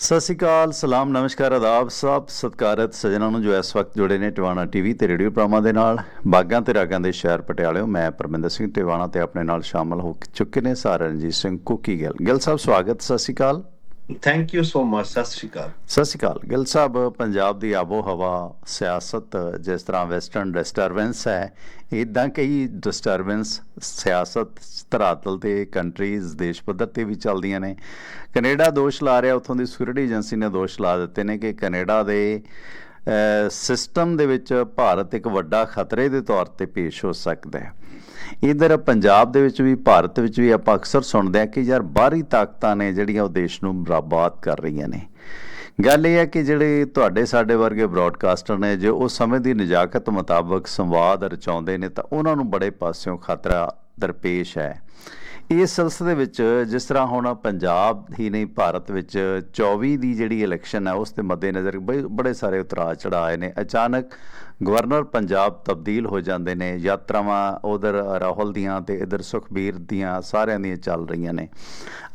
ਸਤਿ ਸ਼੍ਰੀ ਅਕਾਲ, ਸਲਾਮ, ਨਮਸਕਾਰ, ਆਦਾਬ, ਸਭ ਸਤਿਕਾਰਤ ਸਜਣਾ ਨੂੰ ਜੋ ਇਸ ਵਕਤ ਜੁੜੇ ਨੇ ਟਿਵਾਣਾ ਟੀਵੀ ਤੇ ਰੇਡੀਓ ਪ੍ਰੋਗਰਾਮਾਂ ਦੇ ਨਾਲ। ਬਾਗਾਂ ਤੇ ਰਾਗਾਂ ਦੇ ਸ਼ਹਿਰ ਪਟਿਆਲਿਓ, ਮੈਂ ਪਰਮਿੰਦਰ ਸਿੰਘ ਟਿਵਾਣਾ ਤੇ ਆਪਣੇ ਨਾਲ ਸ਼ਾਮਲ ਹੋ ਚੁੱਕੇ ਨੇ ਸਾਰਾ ਰਣਜੀਤ ਸਿੰਘ ਕੁੱਕੀ ਗਿੱਲ। ਗਿੱਲ ਸਾਹਿਬ, ਸਵਾਗਤ, Sat Shri Akal. Thank you so much Sat Shri Akal. ਸਤਿ ਸ਼੍ਰੀ ਅਕਾਲ। ਗਿੱਲ ਸਾਹਿਬ, ਪੰਜਾਬ ਦੀ ਆਬੋ ਹਵਾ, ਸਿਆਸਤ, ਜਿਸ ਤਰ੍ਹਾਂ ਵੈਸਟਰਨ ਡਿਸਟਰਬੈਂਸ ਹੈ ਇਦਾਂ ਕਈ ਡਿਸਟਰਬੈਂਸ ਸਿਆਸਤ, ਧਰਾਤਲ ਤੇ ਕੰਟਰੀਜ਼ ਦੇਸ਼ ਪੱਧਰ ਤੇ ਵੀ ਚੱਲਦੀਆਂ ਨੇ। ਕੈਨੇਡਾ ਦੋਸ਼ ਲਾ ਰਿਹਾ, ਉਥੋਂ ਦੀ ਸਿਕਿਉਰਿਟੀ ਏਜੰਸੀ ਨੇ ਦੋਸ਼ ਲਾ ਦਿੱਤੇ ਨੇ ਕਿ ਕੈਨੇਡਾ ਦੇ ਸਿਸਟਮ ਦੇ ਵਿੱਚ ਭਾਰਤ ਇੱਕ ਵੱਡਾ ਖਤਰੇ ਦੇ ਤੌਰ ਤੇ ਪੇਸ਼ ਹੋ ਸਕਦਾ ਹੈ। ਇਧਰ ਪੰਜਾਬ ਦੇ ਵਿੱਚ ਵੀ, ਭਾਰਤ ਵਿੱਚ ਵੀ ਆਪਾਂ ਅਕਸਰ ਸੁਣਦੇ ਆ ਕਿ ਯਾਰ ਬਾਹਰੀ ਤਾਕਤਾਂ ਨੇ ਜਿਹੜੀਆਂ ਉਹ ਦੇਸ਼ ਨੂੰ ਬਰਬਾਦ ਕਰ ਰਹੀਆਂ ਨੇ। ਗੱਲ ਇਹ ਹੈ ਕਿ ਜਿਹੜੇ ਤੁਹਾਡੇ, ਸਾਡੇ ਵਰਗੇ ਬ੍ਰਾਡਕਾਸਟਰ ਨੇ, ਜੇ ਉਹ ਸਮੇਂ ਦੀ ਨਜਾਕਤ ਮੁਤਾਬਕ ਸੰਵਾਦ ਰਚਾਉਂਦੇ ਨੇ, ਤਾਂ ਉਹਨਾਂ ਨੂੰ ਬੜੇ ਪਾਸਿਓਂ ਖਤਰਾ ਦਰਪੇਸ਼ ਹੈ। ਇਸ ਸਿਲਸਿਲੇ ਵਿੱਚ ਜਿਸ ਤਰ੍ਹਾਂ ਹੁਣ ਪੰਜਾਬ ਹੀ ਨਹੀਂ, ਭਾਰਤ ਵਿੱਚ 24 ਦੀ ਜਿਹੜੀ ਇਲੈਕਸ਼ਨ ਹੈ, ਉਸ ਦੇ ਮੱਦੇਨਜ਼ਰ ਬਈ- ਬੜੇ ਸਾਰੇ ਉਤਰਾਅ ਚੜਾਏ ਨੇ। ਅਚਾਨਕ ਗਵਰਨਰ ਪੰਜਾਬ ਤਬਦੀਲ ਹੋ ਜਾਂਦੇ ਨੇ, ਯਾਤਰਾਵਾਂ ਉਧਰ ਰਾਹੁਲ ਦੀਆਂ ਤੇ ਇਧਰ ਸੁਖਬੀਰ ਦੀਆਂ ਸਾਰਿਆਂ ਦੀਆਂ ਚੱਲ ਰਹੀਆਂ ਨੇ।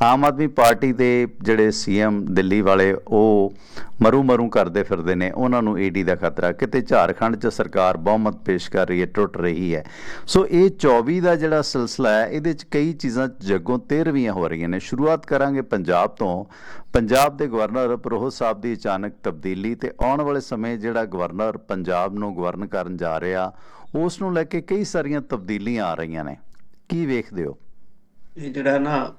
ਆਮ ਆਦਮੀ ਪਾਰਟੀ ਦੇ ਜਿਹੜੇ ਸੀਐਮ ਦਿੱਲੀ ਵਾਲੇ, ਉਹ ਮਰੂ ਮਰੂ ਕਰਦੇ ਫਿਰਦੇ ਨੇ। ਉਹਨਾਂ ਨੂੰ ਈਡੀ ਦਾ ਖਤਰਾ। ਕਿਤੇ ਝਾਰਖੰਡ 'ਚ ਸਰਕਾਰ ਬਹੁਮਤ ਪੇਸ਼ ਕਰ ਰਹੀ ਹੈ, ਟੁੱਟ ਰਹੀ ਹੈ। ਸੋ ਇਹ 24 ਦਾ ਜਿਹੜਾ ਸਿਲਸਿਲਾ ਹੈ, ਇਹਦੇ 'ਚ ਕਈ ਚੀਜ਼ਾਂ ਜੱਗੋਂ 13ਵੀਆਂ ਹੋ ਰਹੀਆਂ ਨੇ। ਸ਼ੁਰੂਆਤ ਕਰਾਂਗੇ ਪੰਜਾਬ ਤੋਂ। ਪੰਜਾਬ ਦੇ ਗਵਰਨਰ ਪ੍ਰੋਹ ਸਾਹਿਬ ਦੀ ਅਚਾਨਕ ਤਬਦੀਲੀ ਤੇ ਆਉਣ ਵਾਲੇ ਸਮੇਂ ਜਿਹੜਾ ਗਵਰਨਰ ਪੰਜਾਬ ਨੂੰ ਗਵਰਨ ਕਰਨ ਜਾ ਰਿਹਾ ਉਸ ਨੂੰ ਲੈ ਕੇ ਕਈ ਸਾਰੀਆਂ ਤਬਦੀਲੀਆਂ ਆ ਰਹੀਆਂ ਨੇ। ਕੀ ਵੇਖਦੇ ਹੋ? ਇਹ ਜਿਹੜਾ ਨਾ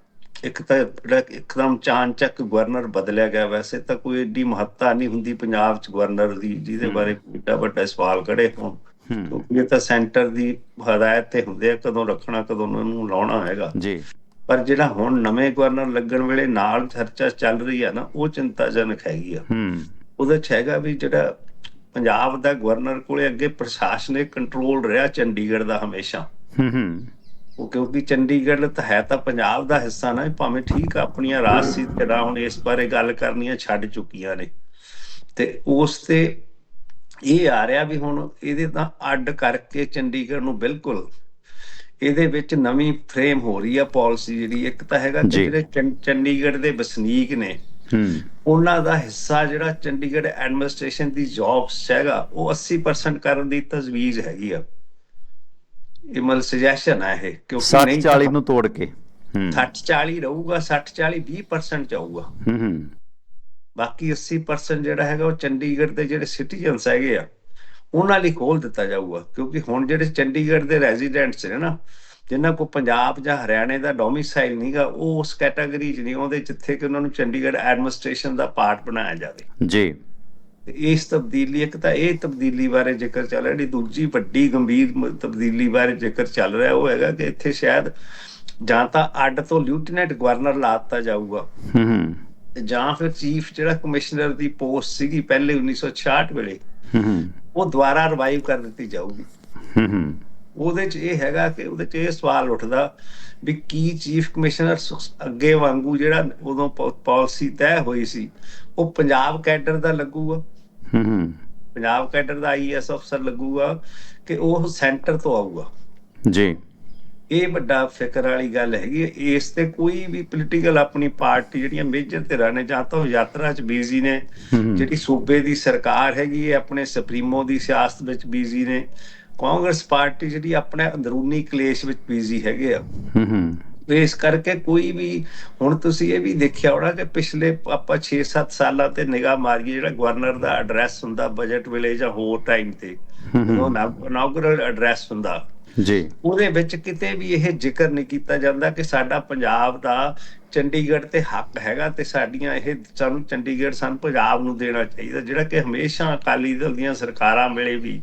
ਇੱਕ ਤਾਂ ਇੱਕਦਮ ਚਾਨਚੱਕ ਗਵਰਨਰ ਬਦਲਿਆ ਗਿਆ ਵੈਸੇ ਤਾਂ ਕੋਈ ਏਡੀ ਮਹੱਤਤਾ ਨਹੀਂ ਹੁੰਦੀ ਪੰਜਾਬ ਚ ਗਵਰਨਰ ਦੀ ਜਿਹਦੇ ਬਾਰੇ ਏਡਾ ਵੱਡਾ ਸਵਾਲ ਖੜੇ ਹੋਣ। ਕਿਉਂਕਿ ਇਹ ਤਾਂ ਸੈਂਟਰ ਦੀ ਹਦਾਇਤ ਤੇ ਹੁੰਦੇ ਆ ਕਦੋਂ ਰੱਖਣਾ ਕਦੋਂ ਉਹਨਾਂ ਨੂੰ ਲਾਉਣਾ ਹੈਗਾ। ਜੀ। ਪਰ ਜਿਹੜਾ ਹੁਣ ਨਵੇਂ ਗਵਰਨਰ ਲੱਗਣ ਵੇਲੇ ਨਾਲ ਚਰਚਾ ਚੱਲ ਰਹੀ ਆ ਨਾ ਉਹ ਚਿੰਤਾਜਨਕ ਹੈਗੀ ਆ। ਹੂੰ। ਉਹਦੇ ਚ ਹੈਗਾ ਵੀ ਜਿਹੜਾ ਪੰਜਾਬ ਦਾ ਗਵਰਨਰ ਕੋਲੇ ਅੱਗੇ ਪ੍ਰਸ਼ਾਸਨਿਕ ਕੰਟਰੋਲ ਰਿਹਾ ਚੰਡੀਗੜ੍ਹ ਦਾ ਹਮੇਸ਼ਾ। ਹੂੰ ਹੂੰ। ਉਹ ਕਿਉਂਕਿ ਚੰਡੀਗੜ੍ਹ ਤਾਂ ਹੈ ਤਾਂ ਪੰਜਾਬ ਦਾ ਹਿੱਸਾ ਨਾ ਭਾਵੇਂ ਠੀਕ ਆ, ਆਪਣੀਆਂ ਰਾਜਸੀ ਧਿਰਾਂ ਹੁਣ ਇਸ ਬਾਰੇ ਗੱਲ ਕਰਨੀਆਂ ਛੱਡ ਚੁੱਕੀਆਂ ਨੇ। ਤੇ ਉਸ ਤੇ ਇਹ ਆ ਰਿਹਾ ਵੀ ਹੁਣ ਇਹਦੇ ਤਾਂ ਅੱਡ ਕਰਕੇ ਚੰਡੀਗੜ੍ਹ ਨੂੰ ਬਿਲਕੁਲ ਇਹਦੇ ਵਿੱਚ ਨਵੀਂ ਫਰੇਮ ਹੋ ਰਹੀ ਆ ਪਾਲਿਸੀ ਜਿਹੜੀ ਇੱਕ ਤਾਂ ਹੈਗਾ। ਜਿਹੜੇ ਚੰਡੀਗੜ੍ਹ ਦੇ ਵਸਨੀਕ ਨੇ ਉਹਨਾਂ ਦਾ ਹਿੱਸਾ ਜਿਹੜਾ ਚੰਡੀਗੜ੍ਹ ਐਡਮਿਨਿਸਟ੍ਰੇਸ਼ਨ ਦੀ ਜੌਬਸ ਹੈਗਾ ਉਹ 80% ਕਰਨ ਦੀ ਤਜਵੀਜ਼ ਹੈਗੀ ਆ। ਇਹ ਮਤਲਬ ਸੁਜੈਸ਼ਨ ਹੈ ਇਹ ਕਿਉਂਕਿ 60 40 ਨੂੰ ਤੋੜ ਕੇ। ਹੂੰ। 60 40 ਰਹੂਗਾ 60 40 20% ਚਾਹੂਗਾ ਹੂੰ ਹੂੰ। ਬਾਕੀ 80% ਜਿਹੜਾ ਹੈਗਾ ਉਹ ਚੰਡੀਗੜ੍ਹ ਦੇ ਜਿਹੜੇ ਸਿਟੀਜ਼ਨਸ ਹੈਗੇ ਆ ਉਹਨਾਂ ਲਈ ਖੋਲ ਦਿੱਤਾ ਜਾਊਗਾ ਕਿਉਂਕਿ ਹੁਣ ਜਿਹੜੇ ਚੰਡੀਗੜ੍ਹ ਦੇ ਰੈਜ਼ੀਡੈਂਟਸ ਨੇ ਨਾ ਜਿਨ੍ਹਾਂ ਕੋ ਪੰਜਾਬ ਜਾਂ ਹਰਿਆਣੇ ਦਾ ਡੋਮਿਸਾਈਲ ਨਹੀਂਗਾ ਉਹ ਉਸ ਕੈਟਾਗਰੀ 'ਚ ਨਹੀਂ ਆਉਂਦੇ ਜਿੱਥੇ ਕਿ ਉਹਨਾਂ ਨੂੰ ਚੰਡੀਗੜ੍ਹ ਐਡਮਿਨਿਸਟ੍ਰੇਸ਼ਨ ਦਾ ਪਾਰਟ ਬਣਾਇਆ ਜਾਵੇ। ਜੀ। ਇਸ ਤਬਦੀਲੀ ਇੱਕ ਤਾਂ ਇਹ ਤਬਦੀਲੀ ਬਾਰੇ ਜ਼ਿਕਰ ਚੱਲ ਰਿਹਾ ਦੂਜੀ ਵੱਡੀ ਗੰਭੀਰ ਤਬਦੀਲੀ ਬਾਰੇ ਜ਼ਿਕਰ ਚੱਲ ਰਿਹਾ ਉਹ ਹੈਗਾ ਕਿ ਇੱਥੇ ਸ਼ਾਇਦ ਜਾਂ ਤਾਂ ਅੱਡ ਤੋਂ ਲਿeutenant ਗਵਰਨਰ ਲਾਤਾ ਜਾਊਗਾ। ਹੂੰ ਜਾਂ ਫਿਰ ਚੀਫ ਜਿਹੜਾ ਕਮਿਸ਼ਨਰ ਦੀ ਪੋਸਟ ਸੀਗੀ ਪਹਿਲੇ 1966 ਵੇਲੇ ਹੂੰ ਉਹ ਦੁਬਾਰਾ ਰਿਵਾਈਵ ਕਰ ਦਿੱਤੀ ਜਾਊਗੀ। ਹੂੰ। ਉਹਦੇ 'ਚ ਇਹ ਹੈਗਾ ਕਿ ਉਹਦੇ 'ਚ ਇਹ ਸਵਾਲ ਉੱਠਦਾ ਵੀ ਕੀ ਚੀਫ ਕਮਿਸ਼ਨਰ ਅੱਗੇ ਵਾਂਗੂ ਜਿਹੜਾ ਉਦੋਂ ਪਾਲਿਸੀ ਤੈਅ ਹੋਈ ਸੀ ਉਹ ਪੰਜਾਬ ਕੈਡਰ ਦਾ ਲੱਗੂਗਾ। ਹੂੰ ਹੂੰ। ਪੰਜਾਬ ਕੈਡਰ ਦਾ ਆਈਐਸ ਅਫਸਰ ਲੱਗੂਗਾ ਕਿ ਉਹ ਸੈਂਟਰ ਤੋਂ ਆਊਗਾ। ਜੀ। ਇਹ ਵੱਡਾ ਫਿਕਰ ਵਾਲੀ ਗੱਲ ਹੈਗੀ। ਇਸ ਤੇ ਕੋਈ ਵੀ ਪੋਲੀਟੀਕਲ ਆਪਣੀ ਪਾਰਟੀ ਜਿਹੜੀਆਂ ਮੇਜਰ ਧਿਰਾਂ ਨੇ ਜਾਂ ਤਾਂ ਯਾਤਰਾ 'ਚ ਬਿਜ਼ੀ ਨੇ ਜਿਹੜੀ ਸੂਬੇ ਦੀ ਸਰਕਾਰ ਹੈਗੀ ਹੈ ਆਪਣੇ ਸੁਪਰੀਮੋ ਦੀ ਸਿਆਸਤ ਵਿੱਚ ਬਿਜ਼ੀ ਨੇ ਕਾਂਗਰਸ ਪਾਰਟੀ ਜਿਹੜੀ ਆਪਣੇ ਅੰਦਰੂਨੀ ਕਲੇਸ਼ ਵਿੱਚ ਬਿਜ਼ੀ ਹੈਗੇ ਆ। ਹੂੰ ਹੂੰ। ਇਸ ਕਰਕੇ ਕੋਈ ਵੀ ਹੁਣ ਤੁਸੀਂ ਇਹ ਵੀ ਦੇਖਿਆ ਹੋਣਾ ਕਿ ਪਿਛਲੇ ਆਪਾਂ 6-7 ਸਾਲਾਂ ਤੇ ਨਿਗਾਹ ਮਾਰੀਏ ਜਿਹੜਾ ਗਵਰਨਰ ਦਾ ਐਡਰੈਸ ਹੁੰਦਾ ਬਜਟ ਵੇਲੇ ਜਾਂ ਹੋਰ ਟਾਈਮ ਤੇ ਉਹ ਇਨਾਗੂਰਲ ਐਡਰੈਸ ਹੁੰਦਾ। ਜੀ। ਉਹਦੇ ਵਿੱਚ ਕਿਤੇ ਵੀ ਇਹ ਜ਼ਿਕਰ ਨਹੀਂ ਕੀਤਾ ਜਾਂਦਾ ਕਿ ਸਾਡਾ ਪੰਜਾਬ ਦਾ ਚੰਡੀਗੜ੍ਹ ਤੇ ਹੱਕ ਹੈਗਾ ਤੇ ਸਾਡੀਆਂ ਇਹ ਸਾਨੂੰ ਚੰਡੀਗੜ੍ਹ ਸਾਨੂੰ ਪੰਜਾਬ ਨੂੰ ਦੇਣਾ ਚਾਹੀਦਾ ਜਿਹੜਾ ਕਿ ਹਮੇਸ਼ਾ ਅਕਾਲੀ ਦਲ ਦੀਆਂ ਸਰਕਾਰਾਂ ਵੇਲੇ ਵੀ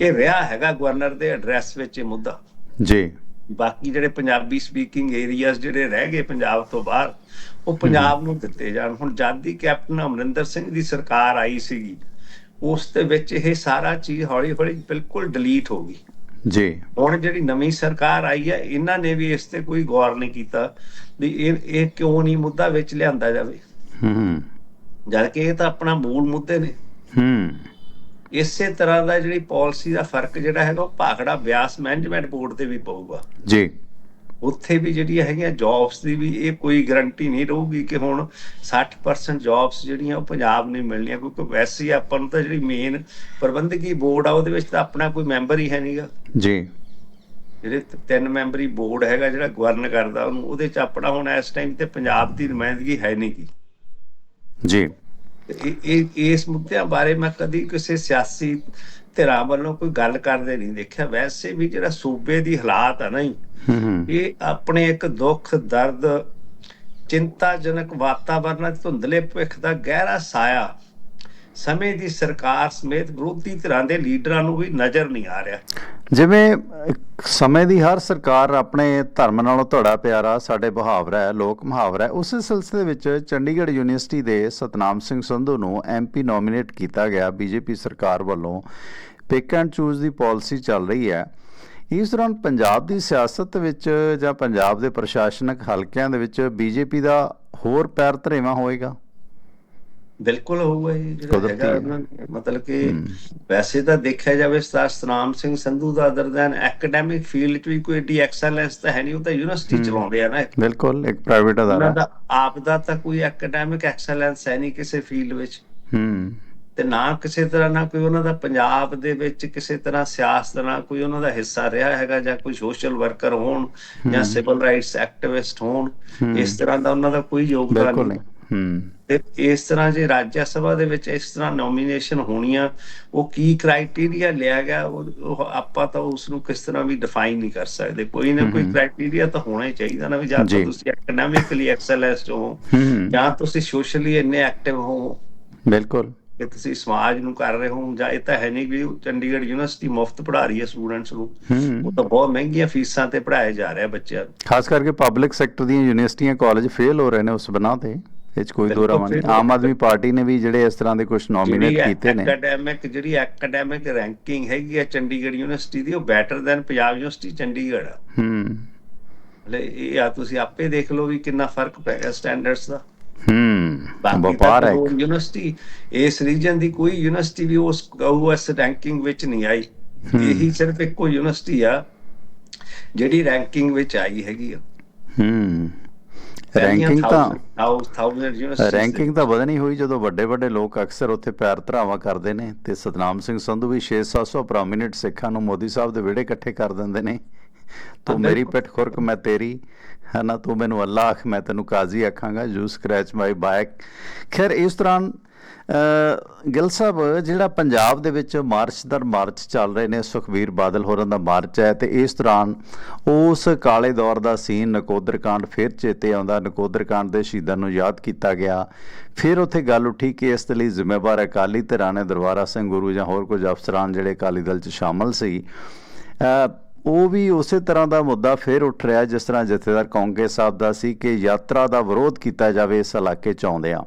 ਇਹ ਰਿਹਾ ਹੈਗਾ ਗਵਰਨਰ ਦੇ ਐਡਰੈਸ ਵਿੱਚ ਇਹ ਮੁੱਦਾ। ਜੀ। ਬਾਕੀ ਜਿਹੜੇ ਪੰਜਾਬੀ ਸਪੀਕਿੰਗ ਏਰੀਆਜ਼ ਜਿਹੜੇ ਰਹਿ ਗਏ ਪੰਜਾਬ ਤੋਂ ਬਾਹਰ ਉਹ ਪੰਜਾਬ ਨੂੰ ਦਿੱਤੇ ਜਾਣ। ਹੁਣ ਜਦ ਦੀ ਕੈਪਟਨ ਅਮਰਿੰਦਰ ਸਿੰਘ ਦੀ ਸਰਕਾਰ ਆਈ ਸੀਗੀ ਉਸ ਦੇ ਵਿੱਚ ਇਹ ਸਾਰਾ ਚੀਜ਼ ਹੌਲੀ ਹੌਲੀ ਬਿਲਕੁਲ ਡਿਲੀਟ ਹੋ ਗਈ। ਜੀ। ਹੁਣ ਜਿਹੜੀ ਨਵੀਂ ਸਰਕਾਰ ਆਈ ਹੈ ਇਹਨਾਂ ਨੇ ਵੀ ਇਸ ਤੇ ਕੋਈ ਗੌਰ ਨਹੀਂ ਕੀਤਾ ਵੀ ਇਹ ਇਹ ਕਿਉਂ ਨਹੀਂ ਮੁੱਦਾ ਵਿੱਚ ਲਿਆਂਦਾ ਜਾਵੇ। ਹੂੰ। ਜਦ ਕਿ ਇਹ ਤਾਂ ਆਪਣਾ ਮੂਲ ਮੁੱਦੇ ਨੇ। ਹੂੰ। ਇਸੇ ਤਰ੍ਹਾਂ ਦਾ ਜਿਹੜੀ ਪਾਲਿਸੀ ਦਾ ਫ਼ਰਕ ਜਿਹੜਾ ਹੈਗਾ ਉਹ ਭਾਖੜਾ ਬਿਆਸ ਮੈਨੇਜਮੈਂਟ ਬੋਰਡ ਤੇ ਵੀ ਪਊਗਾ। ਜੀ। ਉੱਥੇ ਵੀ ਜਿਹੜੀਆਂ ਹੈਗੀਆਂ ਜੌਬਸ ਦੀ ਵੀ ਇਹ ਕੋਈ ਗਾਰੰਟੀ ਨਹੀਂ ਰਹੂਗੀ ਕਿ ਹੁਣ 60% ਜੌਬਸ ਜਿਹੜੀਆਂ ਉਹ ਪੰਜਾਬ ਨਹੀਂ ਮਿਲਣੀਆਂ ਕਿਉਂਕਿ ਵੈਸੇ ਆਪਾਂ ਨੂੰ ਤਾਂ ਜਿਹੜੀ ਮੇਨ ਪ੍ਰਬੰਧਕੀ ਬੋਰਡ ਆ ਉਹਦੇ ਵਿੱਚ ਤਾਂ ਆਪਣਾ ਕੋਈ ਮੈਂਬਰ ਹੀ ਹੈ ਨਹੀਂਗਾ ਜੀ। ਜਿਹੜੇ ਤਿੰਨ ਮੈਂਬਰੀ ਬੋਰਡ ਹੈਗਾ ਜਿਹੜਾ ਗਵਰਨ ਕਰਦਾ ਉਹਨੂੰ ਉਹਦੇ ਚ ਆਪਣਾ ਹੁਣ ਇਸ ਟਾਈਮ ਤੇ ਪੰਜਾਬ ਦੀ ਨੁਮਾਇੰਦਗੀ ਹੈ ਨਹੀਂ ਗੀ। ਜੀ। ਇਸ ਮੁੱਦਿਆਂ ਬਾਰੇ ਮੈਂ ਕਦੀ ਕਿਸੇ ਸਿਆਸੀ ਧਿਰਾਂ ਵੱਲੋਂ ਕੋਈ ਗੱਲ ਕਰਦੇ ਨਹੀਂ ਦੇਖਿਆ। ਵੈਸੇ ਵੀ ਜਿਹੜਾ ਸੂਬੇ ਦੀ ਹਾਲਾਤ ਆ ਹੂੰ ਇਹ ਆਪਣੇ ਇੱਕ ਦੁੱਖ ਦਰਦ ਚਿੰਤਾਜਨਕ ਵਾਤਾਵਰਣ ਅਤੇ ਧੁੰਦਲੇ ਭਵਿੱਖ ਦਾ ਗਹਿਰਾ ਸਾਇਆ ਸਮੇਂ ਦੀ ਸਰਕਾਰ ਸਮੇਤ ਵਿਰੋਧੀ ਧਿਰਾਂ ਦੇ ਲੀਡਰਾਂ ਨੂੰ ਵੀ ਨਜ਼ਰ ਨਹੀਂ ਆ ਰਿਹਾ। ਜਿਵੇਂ ਸਮੇਂ ਦੀ ਹਰ ਸਰਕਾਰ ਆਪਣੇ ਧਰਮ ਨਾਲੋਂ ਧੜਾ ਪਿਆਰਾ, ਸਾਡੇ ਮੁਹਾਵਰਾ ਹੈ, ਲੋਕ ਮੁਹਾਵਰਾ ਹੈ, ਉਸੇ ਸਿਲਸਿਲੇ ਵਿੱਚ ਚੰਡੀਗੜ੍ਹ ਯੂਨੀਵਰਸਿਟੀ ਦੇ ਸਤਨਾਮ ਸਿੰਘ ਸੰਧੂ ਨੂੰ ਐਮਪੀ ਨੋਮੀਨੇਟ ਕੀਤਾ ਗਿਆ ਬੀਜੇਪੀ ਸਰਕਾਰ ਵੱਲੋਂ। ਪਿਕ ਐਂਡ ਚੂਜ਼ ਦੀ ਪਾਲਿਸੀ ਚੱਲ ਰਹੀ ਹੈ। ਇਸ ਦੌਰਾਨ ਪੰਜਾਬ ਦੀ ਸਿਆਸਤ ਵਿੱਚ ਜਾਂ ਪੰਜਾਬ ਦੇ ਪ੍ਰਸ਼ਾਸਨਿਕ ਹਲਕਿਆਂ ਦੇ ਵਿੱਚ ਬੀਜੇਪੀ ਦਾ ਹੋਰ ਪੈਰ ਧਰੇਵਾ ਹੋਏਗਾ? ਬਿਲਕੁਲ ਹੋਊਗਾ ਜੀ ਜਿਹੜਾ ਕੁਦਰਤੀ ਹੈਗਾ ਹੈ। ਉਹਨਾਂ ਨੇ, ਮਤਲਬ ਕਿ ਵੈਸੇ ਤਾਂ ਦੇਖਿਆ ਜਾਵੇ ਸਰ ਸਤਨਾਮ ਸਿੰਘ ਸੰਧੂ ਦਾ ਅਦਰ ਦੈਨ ਐਕੈਡੈਮਿਕ ਫੀਲਡ 'ਚ ਵੀ ਕੋਈ ਏਡੀ ਐਕਸੈਲੈਂਸ ਤਾਂ ਹੈ ਨਹੀਂ ਉਹ ਤਾਂ ਯੂਨੀਵਰਸਿਟੀ ਚਲਾਉਂਦੇ ਆ ਨਾ ਬਿਲਕੁਲ ਇੱਕ ਪ੍ਰਾਈਵੇਟ ਉਹਨਾਂ ਅਦਾਰਾ ਦਾ ਆਪ ਦਾ ਤਾਂ ਕੋਈ ਐਕੈਡੈਮਿਕ ਐਕਸੈਲੈਂਸ ਹੈ ਨਹੀਂ ਕਿਸੇ ਫੀਲਡ ਵਿੱਚ। ਹੂੰ। ਤੇ ਨਾ ਕਿਸੇ ਤਰ੍ਹਾਂ ਨਾ ਕੋਈ ਉਹਨਾਂ ਦਾ ਪੰਜਾਬ ਦੇ ਵਿੱਚ ਕਿਸੇ ਤਰ੍ਹਾਂ ਸਿਆਸਤ ਨਾਲ ਕੋਈ ਉਹਨਾਂ ਦਾ ਹਿੱਸਾ ਰਿਹਾ ਹੈਗਾ ਜਾਂ ਕੋਈ ਸੋਸ਼ਲ ਵਰਕਰ ਹੋਣ ਜਾਂ ਸਿਵਲ ਰਾਈਟਸ ਐਕਟਿਵਿਸਟ ਹੋਣ ਇਸ ਤਰ੍ਹਾਂ ਦਾ ਉਹਨਾਂ ਦਾ ਕੋਈ ਯੋਗਦਾਨ ਨਹੀਂ। ਹੂੰ ਤੇ ਇਸ ਤਰ੍ਹਾਂ ਜੇ ਰਾਜ ਸਭਾ ਦੇ ਵਿੱਚ ਇਸ ਤਰ੍ਹਾਂ ਨੋਮੀਨੇਸ਼ਨ ਹੋਣੀਆਂ ਉਹ ਕੀ ਕ੍ਰਾਈਟੇਰੀਆ ਲਿਆ ਗਿਆ ਉਹ ਆਪਾਂ ਤਾਂ ਉਸ ਨੂੰ ਕਿਸ ਤਰ੍ਹਾਂ ਵੀ ਡਿਫਾਈਨ ਨਹੀਂ ਕਰ ਸਕਦੇ। ਕੋਈ ਨਾ ਕੋਈ ਕ੍ਰਾਈਟੇਰੀਆ ਤਾਂ ਹੋਣਾ ਹੀ ਚਾਹੀਦਾ ਨਾ ਵੀ ਜਾਂ ਤਾਂ। ਤੁਸੀਂ ਐਕੈਡੈਮਿਕਲੀ ਐਕਸੈਲੈਂਸਡ ਹੋ ਜਾਂ ਤੁਸੀਂ ਸੋਸ਼ਲੀ ਇੰਨੇ ਐਕਟਿਵ ਹੋ ਬਿਲਕੁਲ। ਕਿ ਤੁਸੀਂ ਸਮਾਜ ਨੂੰ ਕਰ ਰਹੇ ਹੋ ਜਾਂ ਇਹ ਤਾਂ ਹੈ ਨਹੀਂ ਵੀ ਚੰਡੀਗੜ੍ਹ ਯੂਨੀਵਰਸਿਟੀ ਮੁਫਤ ਪੜ੍ਹਾ ਰਹੀ ਹੈ ਸਟੂਡੈਂਟਸ ਨੂੰ। ਉਹ ਤਾਂ ਬਹੁਤ ਮਹਿੰਗੀਆਂ ਫੀਸਾਂ ਤੇ ਪੜ੍ਹਾਇਆ ਜਾ ਰਿਹਾ ਬੱਚਿਆਂ ਨੂੰ। ਖਾਸ ਕਰਕੇ ਪਬਲਿਕ ਸੈਕਟਰ ਦੀਆਂ ਯੂਨੀਵਰਸਿਟੀਆਂ ਕਾਲਜ ਫੇਲ ਹੋ ਰਹੇ ਨੇ ਉਸ ਬਣਾ ਤੇ। ਇਹ 'ਚ ਕੋਈ ਦੋ ਬਿਲਕੁਲ ਰਾਵਾਂ ਨਹੀਂ। ਆਮ ਆਦਮੀ ਪਾਰਟੀ ਨੇ ਵੀ ਜਿਹੜੇ ਇਸ ਤਰ੍ਹਾਂ ਦੇ ਕੁਝ ਨੋਮੀਨੇਟ ਕੀਤੇ ਨੇ। ਐਕੈਡੈਮਿਕ ਜਿਹੜੀ ਐਕੈਡੈਮਿਕ ਰੈਂਕਿੰਗ ਹੈਗੀ ਹੈ ਚੰਡੀਗੜ੍ਹ ਯੂਨੀਵਰਸਿਟੀ ਦੀ ਉਹ better than Punjab university Chandigarh ਆ। ਹੂੰ। ਮਤਲਬ ਇਹ ਆ ਤੁਸੀਂ ਆਪੇ ਦੇਖ ਲਓ ਵੀ ਕਿੰਨਾ ਫ਼ਰਕ ਪੈ ਗਿਆ ਸਟੈਂਡਰਡਸ ਦਾ। ਹੂੰ ਬਾਕੀ ਤਾਂ ਵਪਾਰ ਹੈ ਕੋਈ ਇੱਕ। ਯੂਨੀਵਰਸਿਟੀ ਇਸ ਰੀਜਨ ਦੀ ਕੋਈ ਯੂਨੀਵਰਸਿਟੀ ਵੀ ਉਸ ਉਸ ਰੈਂਕਿੰਗ ਵਿੱਚ ਨਹੀਂ ਆਈ। ਇਹੀ ਸਿਰਫ ਇੱਕੋ ਯੂਨੀਵਰਸਿਟੀ ਆ ਜਿਹੜੀ ਰੈਂਕਿੰਗ ਵਿੱਚ ਆਈ ਹੈਗੀ ਆ। ਹੂੰ। ਰੈਂਕਿੰਗ ਤਾਂ ਰੈਂਕਿੰਗ ਤਾਂ ਵਧਣੀ ਹੋਈ ਜਦੋਂ ਵੱਡੇ ਵੱਡੇ ਲੋਕ ਅਕਸਰ ਉੱਥੇ ਪੈਰ ਧਰਾਵਾ ਕਰਦੇ ਨੇ ਤੇ ਸਤਨਾਮ ਸਿੰਘ ਸੰਧੂ ਵੀ 6-700 ਪ੍ਰੋਮਿਨੈਂਟ ਸਿੱਖਾਂ ਨੂੰ ਮੋਦੀ ਸਾਹਿਬ ਦੇ ਵਿਹੜੇ ਇਕੱਠੇ ਕਰ ਦਿੰਦੇ ਨੇ। ਤੂੰ ਮੇਰੀ। ਪਿੱਠ ਖੁਰਕ ਮੈਂ ਤੇਰੀ ਹੈ ਨਾ ਤੂੰ ਮੈਨੂੰ ਅੱਲਾ ਆਖ ਮੈਂ ਤੈਨੂੰ ਕਾਜ਼ੀ ਆਖਾਂਗਾ ਯੂ ਸਕ੍ਰੈਚ ਮਾਈ ਬੈਕ ਖੈਰ ਇਸ ਅ, ਗਿੱਲ ਸਾਹਿਬ, ਜਿਹੜਾ ਪੰਜਾਬ ਦੇ ਵਿੱਚ ਮਾਰਚ ਦਰ ਮਾਰਚ ਚੱਲ ਰਹੇ ਨੇ ਸੁਖਵੀਰ ਬਾਦਲ ਹੋਰਾਂ ਦਾ ਮਾਰਚ ਹੈ, ਤੇ ਇਸ ਦੌਰਾਨ ਉਸ ਕਾਲੇ ਦੌਰ ਦਾ ਸੀਨ ਨਕੋਦਰ ਕਾਂਡ ਫਿਰ ਚੇਤੇ ਆਉਂਦਾ। ਨਕੋਦਰ ਕਾਂਡ ਦੇ ਸ਼ਹੀਦਾਂ ਨੂੰ ਯਾਦ ਕੀਤਾ ਗਿਆ। ਫਿਰ ਉੱਥੇ ਗੱਲ ਉੱਠੀ ਕਿ ਇਸ ਦੇ ਲਈ ਜ਼ਿੰਮੇਵਾਰ ਅਕਾਲੀ ਧਿਰਾਂ ਨੇ ਦਰਬਾਰਾ ਸਿੰਘ ਗੁਰੂ ਜਾਂ ਹੋਰ ਕੁਝ ਅਫਸਰਾਂ ਜਿਹੜੇ ਅਕਾਲੀ ਦਲ 'ਚ ਸ਼ਾਮਲ ਸੀ। ਉਹ ਵੀ ਉਸੇ ਤਰ੍ਹਾਂ ਦਾ ਮੁੱਦਾ ਫਿਰ ਉੱਠ ਰਿਹਾ, ਜਿਸ ਤਰ੍ਹਾਂ ਜਥੇਦਾਰ ਕਾਂਗਰਸ ਸਾਹਿਬ ਦਾ ਸੀ ਕਿ ਯਾਤਰਾ ਦਾ ਵਿਰੋਧ ਕੀਤਾ ਜਾਵੇ ਇਸ ਇਲਾਕੇ 'ਚ ਆਉਂਦਿਆਂ।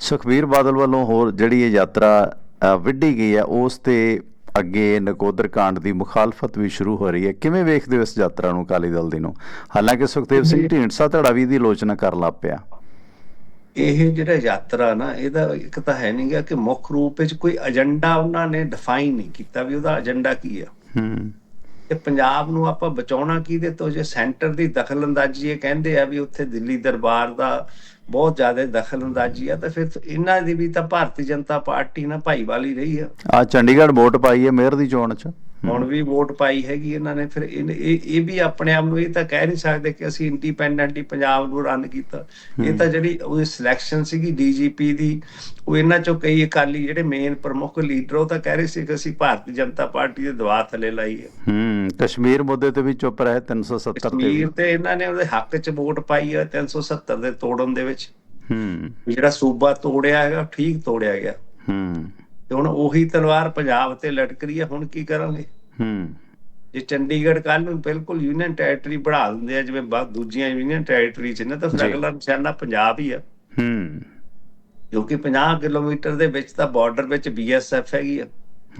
ਸੁਖਬੀਰ ਬਾਦਲ ਵੱਲੋਂ ਹੋਰ ਜਿਹੜੀ ਇਹ ਯਾਤਰਾ ਵਿੱਢੀ ਗਈ ਹੈ ਉਸ ਤੇ ਅੱਗੇ ਨਕੋਦਰ ਕਾਂਡ ਦੀ ਮੁਖਾਲਫਤ ਵੀ ਸ਼ੁਰੂ ਹੋ ਰਹੀ ਹੈ। ਕਿਵੇਂ ਵੇਖਦੇ ਹੋ ਇਸ ਯਾਤਰਾ ਨੂੰ ਅਕਾਲੀ ਦਲ ਦੀ ਨੂੰ? ਹਾਲਾਂਕਿ ਸੁਖਦੇਵ ਸਿੰਘ ਢੀਂਡਸਾ ਧੜਾ ਵੀ ਦੀ ਆਲੋਚਨਾ ਕਰਨ ਲੱਗ ਪਿਆ। ਇਹ ਜਿਹੜਾ ਯਾਤਰਾ ਨਾ ਇਹਦਾ ਇੱਕ ਤਾਂ ਹੈ ਨਹੀਂਗਾ ਕਿ ਮੁੱਖ ਰੂਪ ਵਿੱਚ ਕੋਈ ਏਜੰਡਾ ਉਹਨਾਂ ਨੇ ਡਿਫਾਈਨ ਨਹੀਂ ਕੀਤਾ ਵੀ ਉਹਦਾ ਏਜੰਡਾ ਕੀ ਆ। ਹੂੰ। ਤੇ ਪੰਜਾਬ ਨੂੰ ਆਪਾਂ ਬਚਾਉਣਾ ਕਿਹਦੇ ਤੋਂ? ਜੇ ਸੈਂਟਰ ਦੀ ਦਖਲਅੰਦਾਜ਼ੀ ਇਹ ਕਹਿੰਦੇ ਆ ਵੀ ਉੱਥੇ ਦਿੱਲੀ ਦਰਬਾਰ ਦਾ ਬਹੁਤ ਜ਼ਿਆਦਾ ਦਖਲਅੰਦਾਜ਼ੀ ਆ ਤਾਂ ਫਿਰ ਇਹਨਾਂ ਦੀ ਵੀ ਤਾਂ ਭਾਰਤੀ ਜਨਤਾ ਪਾਰਟੀ ਨਾਲ ਭਾਈਵਾਲੀ ਰਹੀ ਆ। ਆ ਚੰਡੀਗੜ੍ਹ ਵੋਟ ਪਾਈ ਹੈ ਮੇਅਰ ਦੀ ਚੋਣ 'ਚ। ਹੁਣ ਵੀ ਵੋਟ ਪਾਈ ਹੈਗੀ ਇਹਨਾਂ ਨੇ ਫਿਰ ਇਹ ਇਹ ਵੀ ਆਪਣੇ ਆਪ ਨੂੰ ਇਹ ਤਾਂ ਕਹਿ ਨਹੀਂ ਸਕਦੇ ਕਿ ਅਸੀਂ ਇੰਡੀਪੈਂਡੈਂਟਲੀ ਪੰਜਾਬ ਨੂੰ ਰਨ ਕੀਤਾ। ਇਹ ਤਾਂ ਜਿਹੜੀ ਉਹ ਸਿਲੈਕਸ਼ਨ ਸੀਗੀ ਡੀਜੀਪੀ ਦੀ ਉਹ ਇਹਨਾਂ ਚੋਂ ਕਈ ਅਕਾਲੀ ਜਿਹੜੇ ਮੇਨ ਪ੍ਰਮੁੱਖ ਲੀਡਰ ਉਹ ਤਾਂ ਕਹਿ ਰਹੇ ਸੀ ਕਿ ਅਸੀਂ ਭਾਰਤੀ ਜਨਤਾ ਪਾਰਟੀ ਦੇ ਦਬਾਅ ਥੱਲੇ ਲਾਈ ਹੈ। ਹੂੰ ਕਸ਼ਮੀਰ ਮੁੱਦੇ ਤੇ ਵੀ ਚੁੱਪ ਰਹੇ 370 ਤੇ ਕਸ਼ਮੀਰ ਤੇ ਇਹਨਾਂ ਨੇ ਉਹਦੇ ਹੱਕ 'ਚ ਵੋਟ ਪਾਈ ਹੈ 370 ਦੇ ਤੋੜਨ ਦੇ ਵਿੱਚ। ਹੂੰ। ਜਿਹੜਾ ਸੂਬਾ ਤੋੜਿਆ ਹੈਗਾ ਠੀਕ ਤੋੜਿਆ ਗਿਆ। ਹੂੰ। ਤੇ ਹੁਣ ਉਹੀ ਤਲਵਾਰ ਪੰਜਾਬ ਤੇ ਲਟਕ ਰਹੀ ਹੈ ਹੁਣ ਕੀ ਕਰਾਂਗੇ? ਹੂੰ। ਜੇ ਚੰਡੀਗੜ੍ਹ ਕੱਲ ਨੂੰ ਬਿਲਕੁਲ ਯੂਨੀਅਨ ਟੈਰੀਟਰੀ ਬਣਾ ਦਿੰਦੇ ਆ ਜਿਵੇਂ ਦੂਜੀਆਂ ਯੂਨੀਅਨ ਟੈਰੀਟਰੀ ਚ ਨੇ ਤਾਂ। ਅਗਲਾ ਨਿਸ਼ਾਨਾ ਪੰਜਾਬ ਹੀ ਆ। ਹੂੰ। ਕਿਉਂਕਿ 50 ਕਿਲੋਮੀਟਰ ਦੇ ਵਿੱਚ ਤਾਂ ਬਾਰਡਰ ਵਿੱਚ ਬੀਐਸਐਫ ਹੈਗੀ ਆ।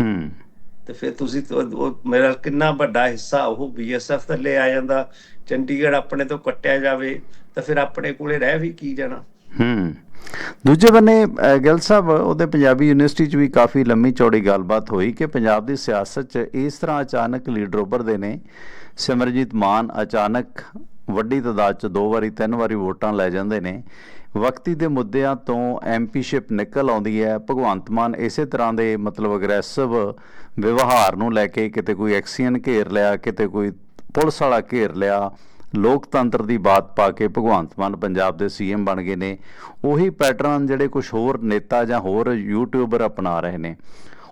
ਹੂੰ। ਤੇ ਫਿਰ ਤੁਸੀਂ ਤਾਂ ਮੇਰਾ ਕਿੰਨਾ ਵੱਡਾ ਹਿੱਸਾ ਉਹ ਬੀਐਸਐਫ ਥੱਲੇ ਆ ਜਾਂਦਾ। ਚੰਡੀਗੜ੍ਹ ਆਪਣੇ ਤੋਂ ਕੱਟਿਆ ਜਾਵੇ ਤਾਂ ਫਿਰ ਆਪਣੇ ਕੋਲੇ ਰਹਿ ਵੀ ਕੀ ਜਾਣਾ? ਹੂੰ। ਦੂਜੇ ਬੰਨੇ ਗਿੱਲ ਸਾਹਿਬ, ਉਹਦੇ ਪੰਜਾਬੀ ਯੂਨੀਵਰਸਿਟੀ 'ਚ ਵੀ ਕਾਫੀ ਲੰਮੀ ਚੌੜੀ ਗੱਲਬਾਤ ਹੋਈ ਕਿ ਪੰਜਾਬ ਦੀ ਸਿਆਸਤ 'ਚ ਇਸ ਤਰ੍ਹਾਂ ਅਚਾਨਕ ਲੀਡਰ ਉੱਭਰਦੇ ਨੇ। ਸਿਮਰਜੀਤ ਮਾਨ ਅਚਾਨਕ ਵੱਡੀ ਤਾਦਾਦ 'ਚ ਦੋ ਵਾਰੀ, ਤਿੰਨ ਵਾਰੀ ਵੋਟਾਂ ਲੈ ਜਾਂਦੇ ਨੇ। ਵਕਤੀ ਦੇ ਮੁੱਦਿਆਂ ਤੋਂ ਐਮਪੀਸ਼ਿਪ ਨਿਕਲ ਆਉਂਦੀ ਹੈ। ਭਗਵੰਤ ਮਾਨ ਇਸੇ ਤਰ੍ਹਾਂ ਦੇ ਮਤਲਬ ਅਗਰੈਸਿਵ ਵਿਵਹਾਰ ਨੂੰ ਲੈ ਕੇ ਕਿਤੇ ਕੋਈ ਐਕਸੀਅਨ ਘੇਰ ਲਿਆ, ਕਿਤੇ ਕੋਈ ਪੁਲਿਸ ਵਾਲਾ ਘੇਰ ਲਿਆ। ਲੋਕਤੰਤਰ ਦੀ ਬਾਤ ਪਾ ਕੇ ਭਗਵੰਤ ਮਾਨ ਪੰਜਾਬ ਦੇ ਸੀਐਮ ਬਣ ਗਏ ਨੇ। ਉਹੀ ਪੈਟਰਨ ਜਿਹੜੇ ਕੁਝ ਹੋਰ ਨੇਤਾ ਜਾਂ ਹੋਰ ਯੂਟਿਊਬਰ ਅਪਣਾ ਰਹੇ ਨੇ।